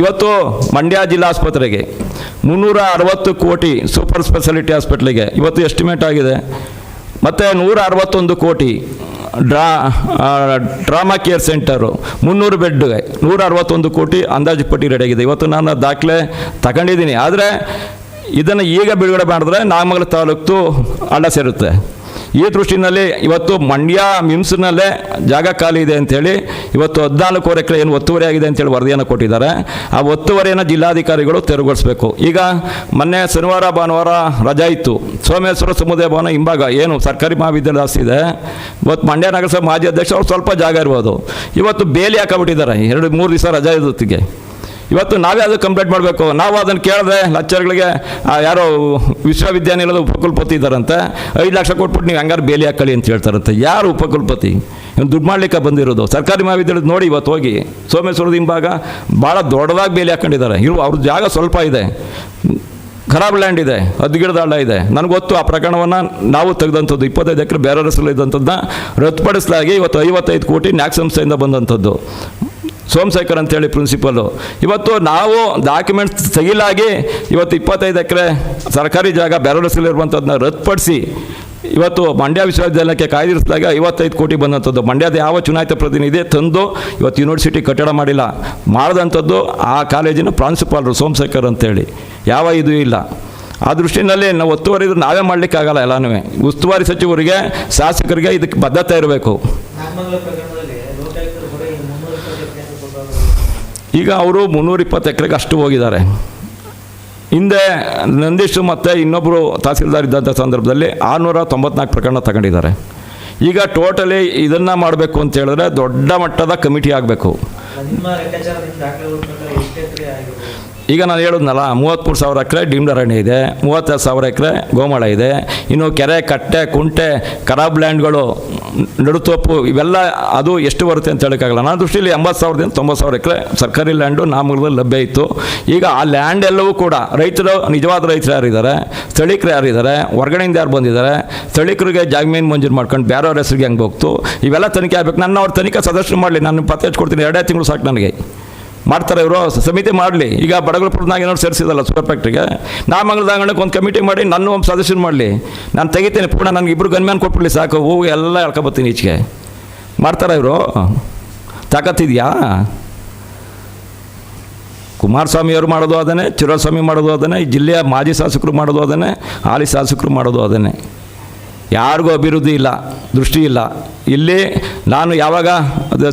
ಇವತ್ತು ಮಂಡ್ಯ ಜಿಲ್ಲಾ ಆಸ್ಪತ್ರೆಗೆ ಮುನ್ನೂರ ಅರವತ್ತು ಕೋಟಿ ಸೂಪರ್ ಸ್ಪೆಷಾಲಿಟಿ ಹಾಸ್ಪಿಟ್ಲಿಗೆ ಇವತ್ತು ಎಸ್ಟಿಮೇಟ್ ಆಗಿದೆ. ಮತ್ತು ನೂರ ಅರವತ್ತೊಂದು ಕೋಟಿ ಡ್ರಾ ಡ್ರಾಮಾ ಕೇರ್ ಸೆಂಟರು, ಮುನ್ನೂರು ಬೆಡ್ಗೆ ನೂರ ಅರವತ್ತೊಂದು ಕೋಟಿ ಅಂದಾಜು ಪಟ್ಟಿ ರೆಡಿಯಾಗಿದೆ ಇವತ್ತು ನಾನು ದಾಖಲೆ ತಗೊಂಡಿದ್ದೀನಿ. ಆದರೆ ಇದನ್ನು ಈಗ ಬಿಡುಗಡೆ ಮಾಡಿದ್ರೆ ನಾಗಮಂಗಲ ತಾಲೂಕು ಅಡ್ಡ ಸೇರುತ್ತೆ. ಈ ದೃಷ್ಟಿನಲ್ಲಿ ಇವತ್ತು ಮಂಡ್ಯ ಮಿಮ್ಸ್ನಲ್ಲೇ ಜಾಗ ಖಾಲಿ ಇದೆ ಅಂತೇಳಿ ಇವತ್ತು ಹದಿನಾಲ್ಕೂವರೆ ಎಕರೆ ಏನು ಒತ್ತುವರಿ ಆಗಿದೆ ಅಂತೇಳಿ ವರದಿಯನ್ನು ಕೊಟ್ಟಿದ್ದಾರೆ. ಆ ಒತ್ತುವರಿಯನ್ನು ಜಿಲ್ಲಾಧಿಕಾರಿಗಳು ತೆರವುಗೊಳಿಸಬೇಕು. ಈಗ ಮೊನ್ನೆ ಶನಿವಾರ, ಭಾನುವಾರ ರಜಾ ಇತ್ತು. ಸೋಮೇಶ್ವರ ಸಮುದಾಯ ಭವನ ಹಿಂಭಾಗ ಏನು ಸರ್ಕಾರಿ ಮಹಾವಿದ್ಯಾಲಯ ಆಸ್ತಿ ಇದೆ. ಇವತ್ತು ಮಂಡ್ಯ ನಗರಸಭೆ ಮಾಜಿ ಅಧ್ಯಕ್ಷ ಅವ್ರು ಸ್ವಲ್ಪ ಜಾಗ ಇರ್ಬೋದು. ಇವತ್ತು ಬೇಲಿ ಹಾಕಬಿಟ್ಟಿದ್ದಾರೆ. ಎರಡು, ಮೂರು ದಿವಸ ರಜಾ ಇದ್ದೊತ್ತಿಗೆ ಇವತ್ತು ನಾವೇ ಅದು ಕಂಪ್ಲೇಂಟ್ ಮಾಡಬೇಕು. ನಾವು ಅದನ್ನು ಕೇಳಿದ್ರೆ ಲಚ್ಚರ್ಗಳಿಗೆ ಯಾರೋ ವಿಶ್ವವಿದ್ಯಾನಿಲಯದ ಉಪಕುಲಪತಿ ಇದ್ದಾರಂತೆ, ಐದು ಲಕ್ಷ ಕೊಟ್ಬಿಟ್ಟು ನೀವು ಹಂಗಾರು ಬೇಲಿ ಹಾಕೊಳ್ಳಿ ಅಂತ ಹೇಳ್ತಾರಂತೆ. ಯಾರು ಉಪಕುಲಪತಿ? ದುಡ್ಡು ಮಾಡ್ಲಿಕ್ಕೆ ಬಂದಿರೋದು. ಸರ್ಕಾರಿ ಮಹಾವಿದ್ಯಾಲಯದ ನೋಡಿ ಇವತ್ತು ಹೋಗಿ, ಸೋಮೇಶ್ವರದ ಹಿಂಭಾಗ ಭಾಳ ದೊಡ್ಡದಾಗಿ ಬೇಲಿ ಹಾಕೊಂಡಿದ್ದಾರೆ. ಇವರು ಅವ್ರ ಜಾಗ ಸ್ವಲ್ಪ ಇದೆ. ಖರಾಬ್ ಲ್ಯಾಂಡ್ ಇದೆ ಹಳ್ಳ ಇದೆ. ನನಗೆ ಗೊತ್ತು, ಆ ಪ್ರಕರಣವನ್ನು ನಾವು ತೆಗೆದಂಥದ್ದು, ಇಪ್ಪತ್ತೈದು ಎಕರೆ ಬೇರೆ ಹೆಸರಲ್ಲಿ ಇದ್ದಂಥದ್ದನ್ನ ರದ್ದುಪಡಿಸಲಾಗಿ ಇವತ್ತು ಐವತ್ತೈದು ಕೋಟಿ ನ್ಯಾಕ್ ಸಂಸ್ಥೆಯಿಂದ ಬಂದಂಥದ್ದು. ಸೋಮಶೇಖರ್ ಅಂತೇಳಿ ಪ್ರಿನ್ಸಿಪಲ್ಲು ಇವತ್ತು ನಾವು ಡಾಕ್ಯುಮೆಂಟ್ಸ್ ತೆಗಿಲಾಗಿ ಇವತ್ತು ಇಪ್ಪತ್ತೈದು ಎಕರೆ ಸರ್ಕಾರಿ ಜಾಗ ಬೇರೆ ಹೆಸರಲ್ಲಿರುವಂಥದ್ದನ್ನ ರದ್ದುಪಡಿಸಿ ಇವತ್ತು ಮಂಡ್ಯ ವಿಶ್ವವಿದ್ಯಾಲಯಕ್ಕೆ ಕಾಯ್ದಿರಿಸಿದಾಗ ಐವತ್ತೈದು ಕೋಟಿ ಬಂದಂಥದ್ದು ಮಂಡ್ಯದ ಯಾವ ಚುನಾಯಿತ ಪ್ರತಿನಿಧಿ ತಂದು ಇವತ್ತು ಯೂನಿವರ್ಸಿಟಿ ಕಟ್ಟಡ ಮಾಡಿಲ್ಲ. ಮಾಡಿದಂಥದ್ದು ಆ ಕಾಲೇಜಿನ ಪ್ರಾಂಶುಪಾಲರು ಸೋಮಶೇಖರ್ ಅಂತೇಳಿ ಯಾವ ಇದು ಇಲ್ಲ. ಆ ದೃಷ್ಟಿನಲ್ಲಿ ನಾವು ಒತ್ತುವರಿ ಇದ್ರೆ ನಾವೇ ಮಾಡಲಿಕ್ಕಾಗಲ್ಲ ಎಲ್ಲನೂ ಉಸ್ತುವಾರಿ ಸಚಿವರಿಗೆ, ಶಾಸಕರಿಗೆ ಇದಕ್ಕೆ ಬದ್ಧತೆ ಇರಬೇಕು ನಾಗಮಂಗಲ ಪ್ರಕರಣದಲ್ಲಿ ಲೋಕಾಯುಕ್ತರು ಬರೀ ಮುನ್ನೂರ ಇಪ್ಪತ್ತು ಎಕರೆ ಕೊಟ್ಟರು ಈಗ ಅವರು ಮುನ್ನೂರ ಇಪ್ಪತ್ತು ಎಕರೆಗೆ ಅಷ್ಟು ಹೋಗಿದ್ದಾರೆ. ಹಿಂದೆ ನಂದೀಶ್ ಮತ್ತು ಇನ್ನೊಬ್ಬರು ತಹಸೀಲ್ದಾರ್ ಇದ್ದಂಥ ಸಂದರ್ಭದಲ್ಲಿ ಆರುನೂರ ತೊಂಬತ್ನಾಲ್ಕು ಪ್ರಕರಣ ತಗೊಂಡಿದ್ದಾರೆ. ಈಗ ಟೋಟಲಿ ಇದನ್ನು ಮಾಡಬೇಕು ಅಂತ ಹೇಳಿದ್ರೆ ದೊಡ್ಡ ಮಟ್ಟದ ಕಮಿಟಿ ಆಗಬೇಕು. ಈಗ ನಾನು ಹೇಳಿದ್ನಲ್ಲ ಮೂವತ್ತ್ಮೂರು ಸಾವಿರ ಎಕರೆ ಡೀಮ್ಡ್ ಅರಣ್ಯ ಇದೆ, ಮೂವತ್ತೆರಡು ಸಾವಿರ ಎಕರೆ ಗೋಮಾಳ ಇದೆ, ಇನ್ನು ಕೆರೆ, ಕಟ್ಟೆ, ಕುಂಟೆ, ಕರಾಬ್ ಲ್ಯಾಂಡ್ಗಳು, ನಡುತೋಪು, ಇವೆಲ್ಲ ಅದು ಎಷ್ಟು ಬರುತ್ತೆ ಅಂತ ಹೇಳೋಕ್ಕಾಗಲ್ಲ. ನನ್ನ ದೃಷ್ಟಿಯಲ್ಲಿ ಎಂಬತ್ತು ಸಾವಿರದಿಂದ ತೊಂಬತ್ತು ಸಾವಿರ ಎಕರೆ ಸರ್ಕಾರಿ ಲ್ಯಾಂಡು ನಾಮಗಳಲ್ಲಿ ಲಭ್ಯ ಇತ್ತು. ಈಗ ಆ ಲ್ಯಾಂಡ್ ಎಲ್ಲವೂ ಕೂಡ ರೈತರು, ನಿಜವಾದ ರೈತರು ಯಾರಿದ್ದಾರೆ, ಸ್ಥಳೀಕರು ಯಾರಿದ್ದಾರೆ, ಹೊರಗಡೆಯಿಂದ ಯಾರು ಬಂದಿದ್ದಾರೆ, ಸ್ಥಳೀಕರಿಗೆ ಜಾಗಮೀನು ಮಂಜೂರು ಮಾಡ್ಕೊಂಡು ಬೇರೆಯವ್ರ ಹೆಸರಿಗೆ ಹೆಂಗೆ ಹೋಗ್ತು, ಇವೆಲ್ಲ ತನಿಖೆ ಆಗಬೇಕು. ನನ್ನ ಅವ್ರ ತನಿಖೆ ಸದಸ್ಯರು ಮಾಡಲಿ, ನಾನು ಪತ್ತೆ ಹಚ್ಕೊಡ್ತೀನಿ, ಎರಡೇ ತಿಂಗಳು ಸಾಕು ನನಗೆ. ಮಾಡ್ತಾರೆ ಇವರು. ಸಮಿತಿ ಮಾಡಲಿ. ಈಗ ಬಡಗಲಪುರದಾಗ ಏನಾದ್ರು ಸೇರಿಸಿದಲ್ಲ ಸೂಪರ್ ಫ್ಯಾಕ್ಟ್ರಿಗೆ ನಾಮಂಗಲದಾಗಣಕ್ಕೆ ಒಂದು ಕಮಿಟಿ ಮಾಡಿ, ನನ್ನ ಒಂದು ಸಜೆಷನ್ ಮಾಡಲಿ. ನಾನು ತೆಗಿತೀನಿ, ಪೂರ್ಣ ನನಗೆ ಇಬ್ಬರು ಗನ್ಮ್ಯಾನ್ ಕೊಟ್ಬಿಡ್ಲಿ ಸಾಕು, ಹೂವು ಎಲ್ಲ ಎಳ್ಕೊಬತ್ತೀನಿ ಈಚೆಗೆ. ಮಾಡ್ತಾರೆ ಇವರು? ತಾಕತ್ತಿದೆಯಾ? ಕುಮಾರಸ್ವಾಮಿಯವರು ಮಾಡೋದು ಅದನ್ನೇ, ಚಿರಸ್ವಾಮಿ ಮಾಡೋದು ಅದನ್ನೇ ಜಿಲ್ಲೆಯ ಮಾಜಿ ಶಾಸಕರು ಮಾಡೋದು ಅದನ್ನೇ, ಹಾಲಿ ಶಾಸಕರು ಮಾಡೋದು ಅದನ್ನೇ. ಯಾರಿಗೂ ಅಭಿವೃದ್ಧಿ ಇಲ್ಲ, ದೃಷ್ಟಿ ಇಲ್ಲ. ಇಲ್ಲಿ ನಾನು ಯಾವಾಗ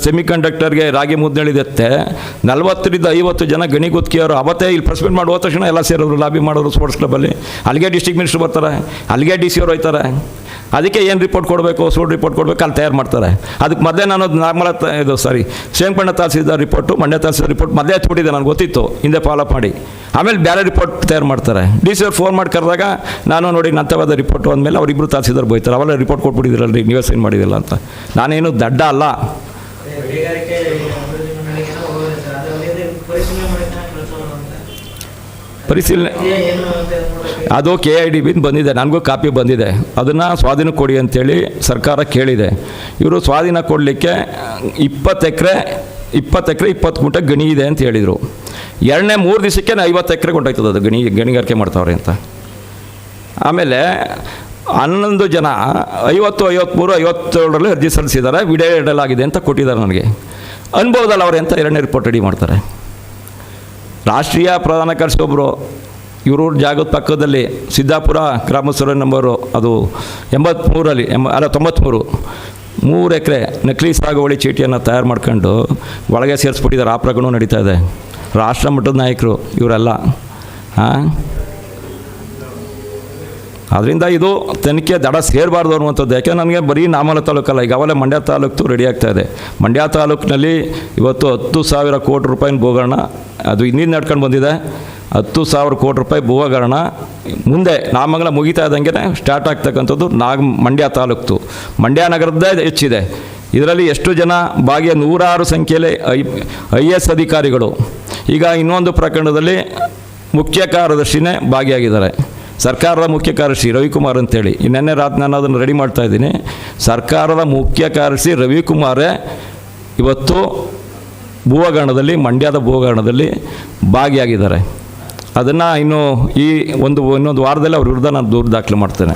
ಸೆಮಿ ಕಂಡಕ್ಟರ್ಗೆ ರಾಗಿ ಮುದ್ದೆಳಿದತ್ತೆ ನಲವತ್ತರಿಂದ ಐವತ್ತು ಜನ ಗಣಿ ಗುತ್ತಿಗೆಯವರು ಅವತ್ತೇ ಇಲ್ಲಿ ಪ್ರೆಸ್ಮೆಂಟ್ ಮಾಡುವ ತಕ್ಷಣ ಎಲ್ಲ ಸೇರೋರು ಲಾಬಿ ಮಾಡೋರು ಸ್ಪೋರ್ಟ್ಸ್ ಕ್ಲಬ್ಬಲ್ಲಿ ಅಲ್ಲಿಗೆ ಡಿಸ್ಟಿಕ್ ಮಿನಿಸ್ಟರ್ ಬರ್ತಾರೆ, ಅಲ್ಲಿಗೆ ಡಿ ಸಿ ಅವ್ರು ಹೋಯ್ತಾರೆ. ಅದಕ್ಕೆ ಏನು ರಿಪೋರ್ಟ್ ಕೊಡಬೇಕು, ಸೋಡ್ ರಿಪೋರ್ಟ್ ಕೊಡಬೇಕು, ಅಲ್ಲಿ ತಯಾರು ಮಾಡ್ತಾರೆ. ಅದಕ್ಕೆ ಮೊದಲೇ ನಾನು ನಾರ್ಮಲ ಇದು ಸಾರಿ ಶ್ರೀರಂಗಪಣ್ಣ ತಾಸಿದ ರಿಪೋರ್ಟು ಮಂಡ್ಯ ತಾಸಿದ ರಿಪೋರ್ಟ್ ಮೊದಲೇ ಹಚ್ಬಿಟ್ಟಿದೆ ನನಗೆ ಗೊತ್ತಿತ್ತು, ಹಿಂದೆ ಫಾಲೋಅಪ್ ಮಾಡಿ. ಆಮೇಲೆ ಬೇರೆ ರಿಪೋರ್ಟ್ ತಯಾರು ಮಾಡ್ತಾರೆ. ಡಿ ಸಿ ಅವ್ರು ಫೋನ್ ಮಾಡಿ ಕರೆದಾಗ, ನಾನು ನೋಡಿ ನಂತವಾದ ರಿಪೋರ್ಟು ಅಂದಮೇಲೆ ಅವರಿಬ್ಬರು ತಾಸಿದ್ರು ಬೈತಾರೆ. ಅವೆಲ್ಲ ರಿಪೋರ್ಟ್ ಕೊಟ್ಬಿಟ್ಟಿದ್ದೀರಲ್ರಿ ನೀವೇ ಸೈನ್ ಮಾಡಿದಿಲ್ಲ ಅಂತ. ನಾನೇನು ದಡ್ಡ ಅಲ್ಲ. ಪರಿಶೀಲನೆ ಅದು ಕೆ ಐ ಡಿ ಬಿಂದು ಬಂದಿದೆ. ನನಗೂ ಕಾಪಿ ಬಂದಿದೆ. ಅದನ್ನು ಸ್ವಾಧೀನ ಕೊಡಿ ಅಂತೇಳಿ ಸರ್ಕಾರ ಕೇಳಿದೆ. ಇವರು ಸ್ವಾಧೀನ ಕೊಡಲಿಕ್ಕೆ ಇಪ್ಪತ್ತು ಎಕರೆ ಇಪ್ಪತ್ತು ಎಕರೆ ಇಪ್ಪತ್ತು ಗುಂಟೆ ಗಣಿ ಇದೆ ಅಂತ ಹೇಳಿದರು. ಎರಡನೇ ಮೂರು ದಿವಸಕ್ಕೆ ಐವತ್ತು ಎಕರೆ ಹೊಂಟೋಯ್ತದೆ ಅದು ಗಣಿ, ಗಣಿಗಾರಿಕೆ ಮಾಡ್ತಾವ್ರೆ ಅಂತ. ಆಮೇಲೆ ಹನ್ನೊಂದು ಜನ ಐವತ್ತು ಐವತ್ತ್ಮೂರು ಐವತ್ತೇಳರಲ್ಲಿ ಅರ್ಜಿ ಸಲ್ಲಿಸಿದ್ದಾರೆ ವಿಡಿಯೋ ಇಡಲಾಗಿದೆ ಅಂತ ಕೊಟ್ಟಿದ್ದಾರೆ ನನಗೆ. ಅನುಭವದಲ್ಲಿ ಅವ್ರು ಅಂತ ಎರಡನೇ ರಿಪೋರ್ಟ್ ರೆಡಿ ಮಾಡ್ತಾರೆ. ರಾಷ್ಟ್ರೀಯ ಪ್ರಧಾನ ಒಬ್ಬರು ಇವರು ಜಾಗದ ಪಕ್ಕದಲ್ಲಿ ಸಿದ್ದಾಪುರ ಗ್ರಾಮಸ್ಥರ ನಂಬರು ಅದು ಎಂಬತ್ತ್ಮೂರಲ್ಲಿ ಎಂಬ, ಅಲ್ಲ ತೊಂಬತ್ತ್ಮೂರು ಮೂರು ಎಕರೆ ನಕಲಿ ಸಾಗುವಳಿ ಚೀಟಿಯನ್ನು ತಯಾರು ಮಾಡ್ಕೊಂಡು ಒಳಗೆ ಸೇರಿಸ್ಬಿಟ್ಟಿದ್ದಾರೆ. ಆ ಪ್ರಕರಣ ನಡೀತಾ ಇದೆ. ರಾಷ್ಟ್ರ ಮಟ್ಟದ ನಾಯಕರು ಇವರೆಲ್ಲ. ಹಾಂ ಅದರಿಂದ ಇದು ತನಿಖೆ ದಡ ಸೇರಬಾರ್ದು ಅನ್ನುವಂಥದ್ದು. ಯಾಕೆ ನನಗೆ ಬರೀ ನಾಮಲ ತಾಲೂಕಲ್ಲ, ಈಗ ಅವಲೇ ಮಂಡ್ಯ ತಾಲೂಕು ರೆಡಿ ಆಗ್ತಾ ಇದೆ. ಮಂಡ್ಯ ತಾಲೂಕಿನಲ್ಲಿ ಇವತ್ತು ಹತ್ತು ಸಾವಿರ ಕೋಟಿ ರೂಪಾಯಿನ ಭೂಗರಣ ಅದು ಇನ್ನಿಂದ ನಡ್ಕೊಂಡು ಬಂದಿದೆ. ಹತ್ತು ಸಾವಿರ ಕೋಟಿ ರೂಪಾಯಿ ಭೂಗರಣ ಮುಂದೆ ನಾಮಂಗಲ ಮುಗಿತಾ ಇದ್ದಂಗೆ ಸ್ಟಾರ್ಟ್ ಆಗ್ತಕ್ಕಂಥದ್ದು ನಾಗ ಮಂಡ್ಯ ತಾಲೂಕು ಮಂಡ್ಯ ನಗರದ್ದೇ ಹೆಚ್ಚಿದೆ. ಇದರಲ್ಲಿ ಎಷ್ಟು ಜನ ಭಾಗಿಯ ನೂರಾರು ಸಂಖ್ಯೆಯಲ್ಲಿ ಐ ಎಸ್ ಅಧಿಕಾರಿಗಳು. ಈಗ ಇನ್ನೊಂದು ಪ್ರಕರಣದಲ್ಲಿ ಮುಖ್ಯ ಕಾರ್ಯದರ್ಶಿನೇ ಭಾಗಿಯಾಗಿದ್ದಾರೆ. ಸರ್ಕಾರದ ಮುಖ್ಯ ಕಾರ್ಯದರ್ಶಿ ರವಿಕುಮಾರ್ ಅಂತೇಳಿ. ನಿನ್ನೆ ರಾತ್ರಿ ನಾನು ಅದನ್ನು ರೆಡಿ ಮಾಡ್ತಾ ಇದ್ದೀನಿ. ಸರ್ಕಾರದ ಮುಖ್ಯ ಕಾರ್ಯದರ್ಶಿ ರವಿಕುಮಾರೇ ಇವತ್ತು ಭೂಹಗರಣದಲ್ಲಿ ಮಂಡ್ಯದ ಭೂಹಗರಣದಲ್ಲಿ ಭಾಗಿಯಾಗಿದ್ದಾರೆ. ಅದನ್ನು ಇನ್ನು ಈ ಒಂದು ಇನ್ನೊಂದು ವಾರದಲ್ಲಿ ಅವ್ರ ವಿರುದ್ಧ ನಾನು ದೂರು ದಾಖಲೆ ಮಾಡ್ತೇನೆ.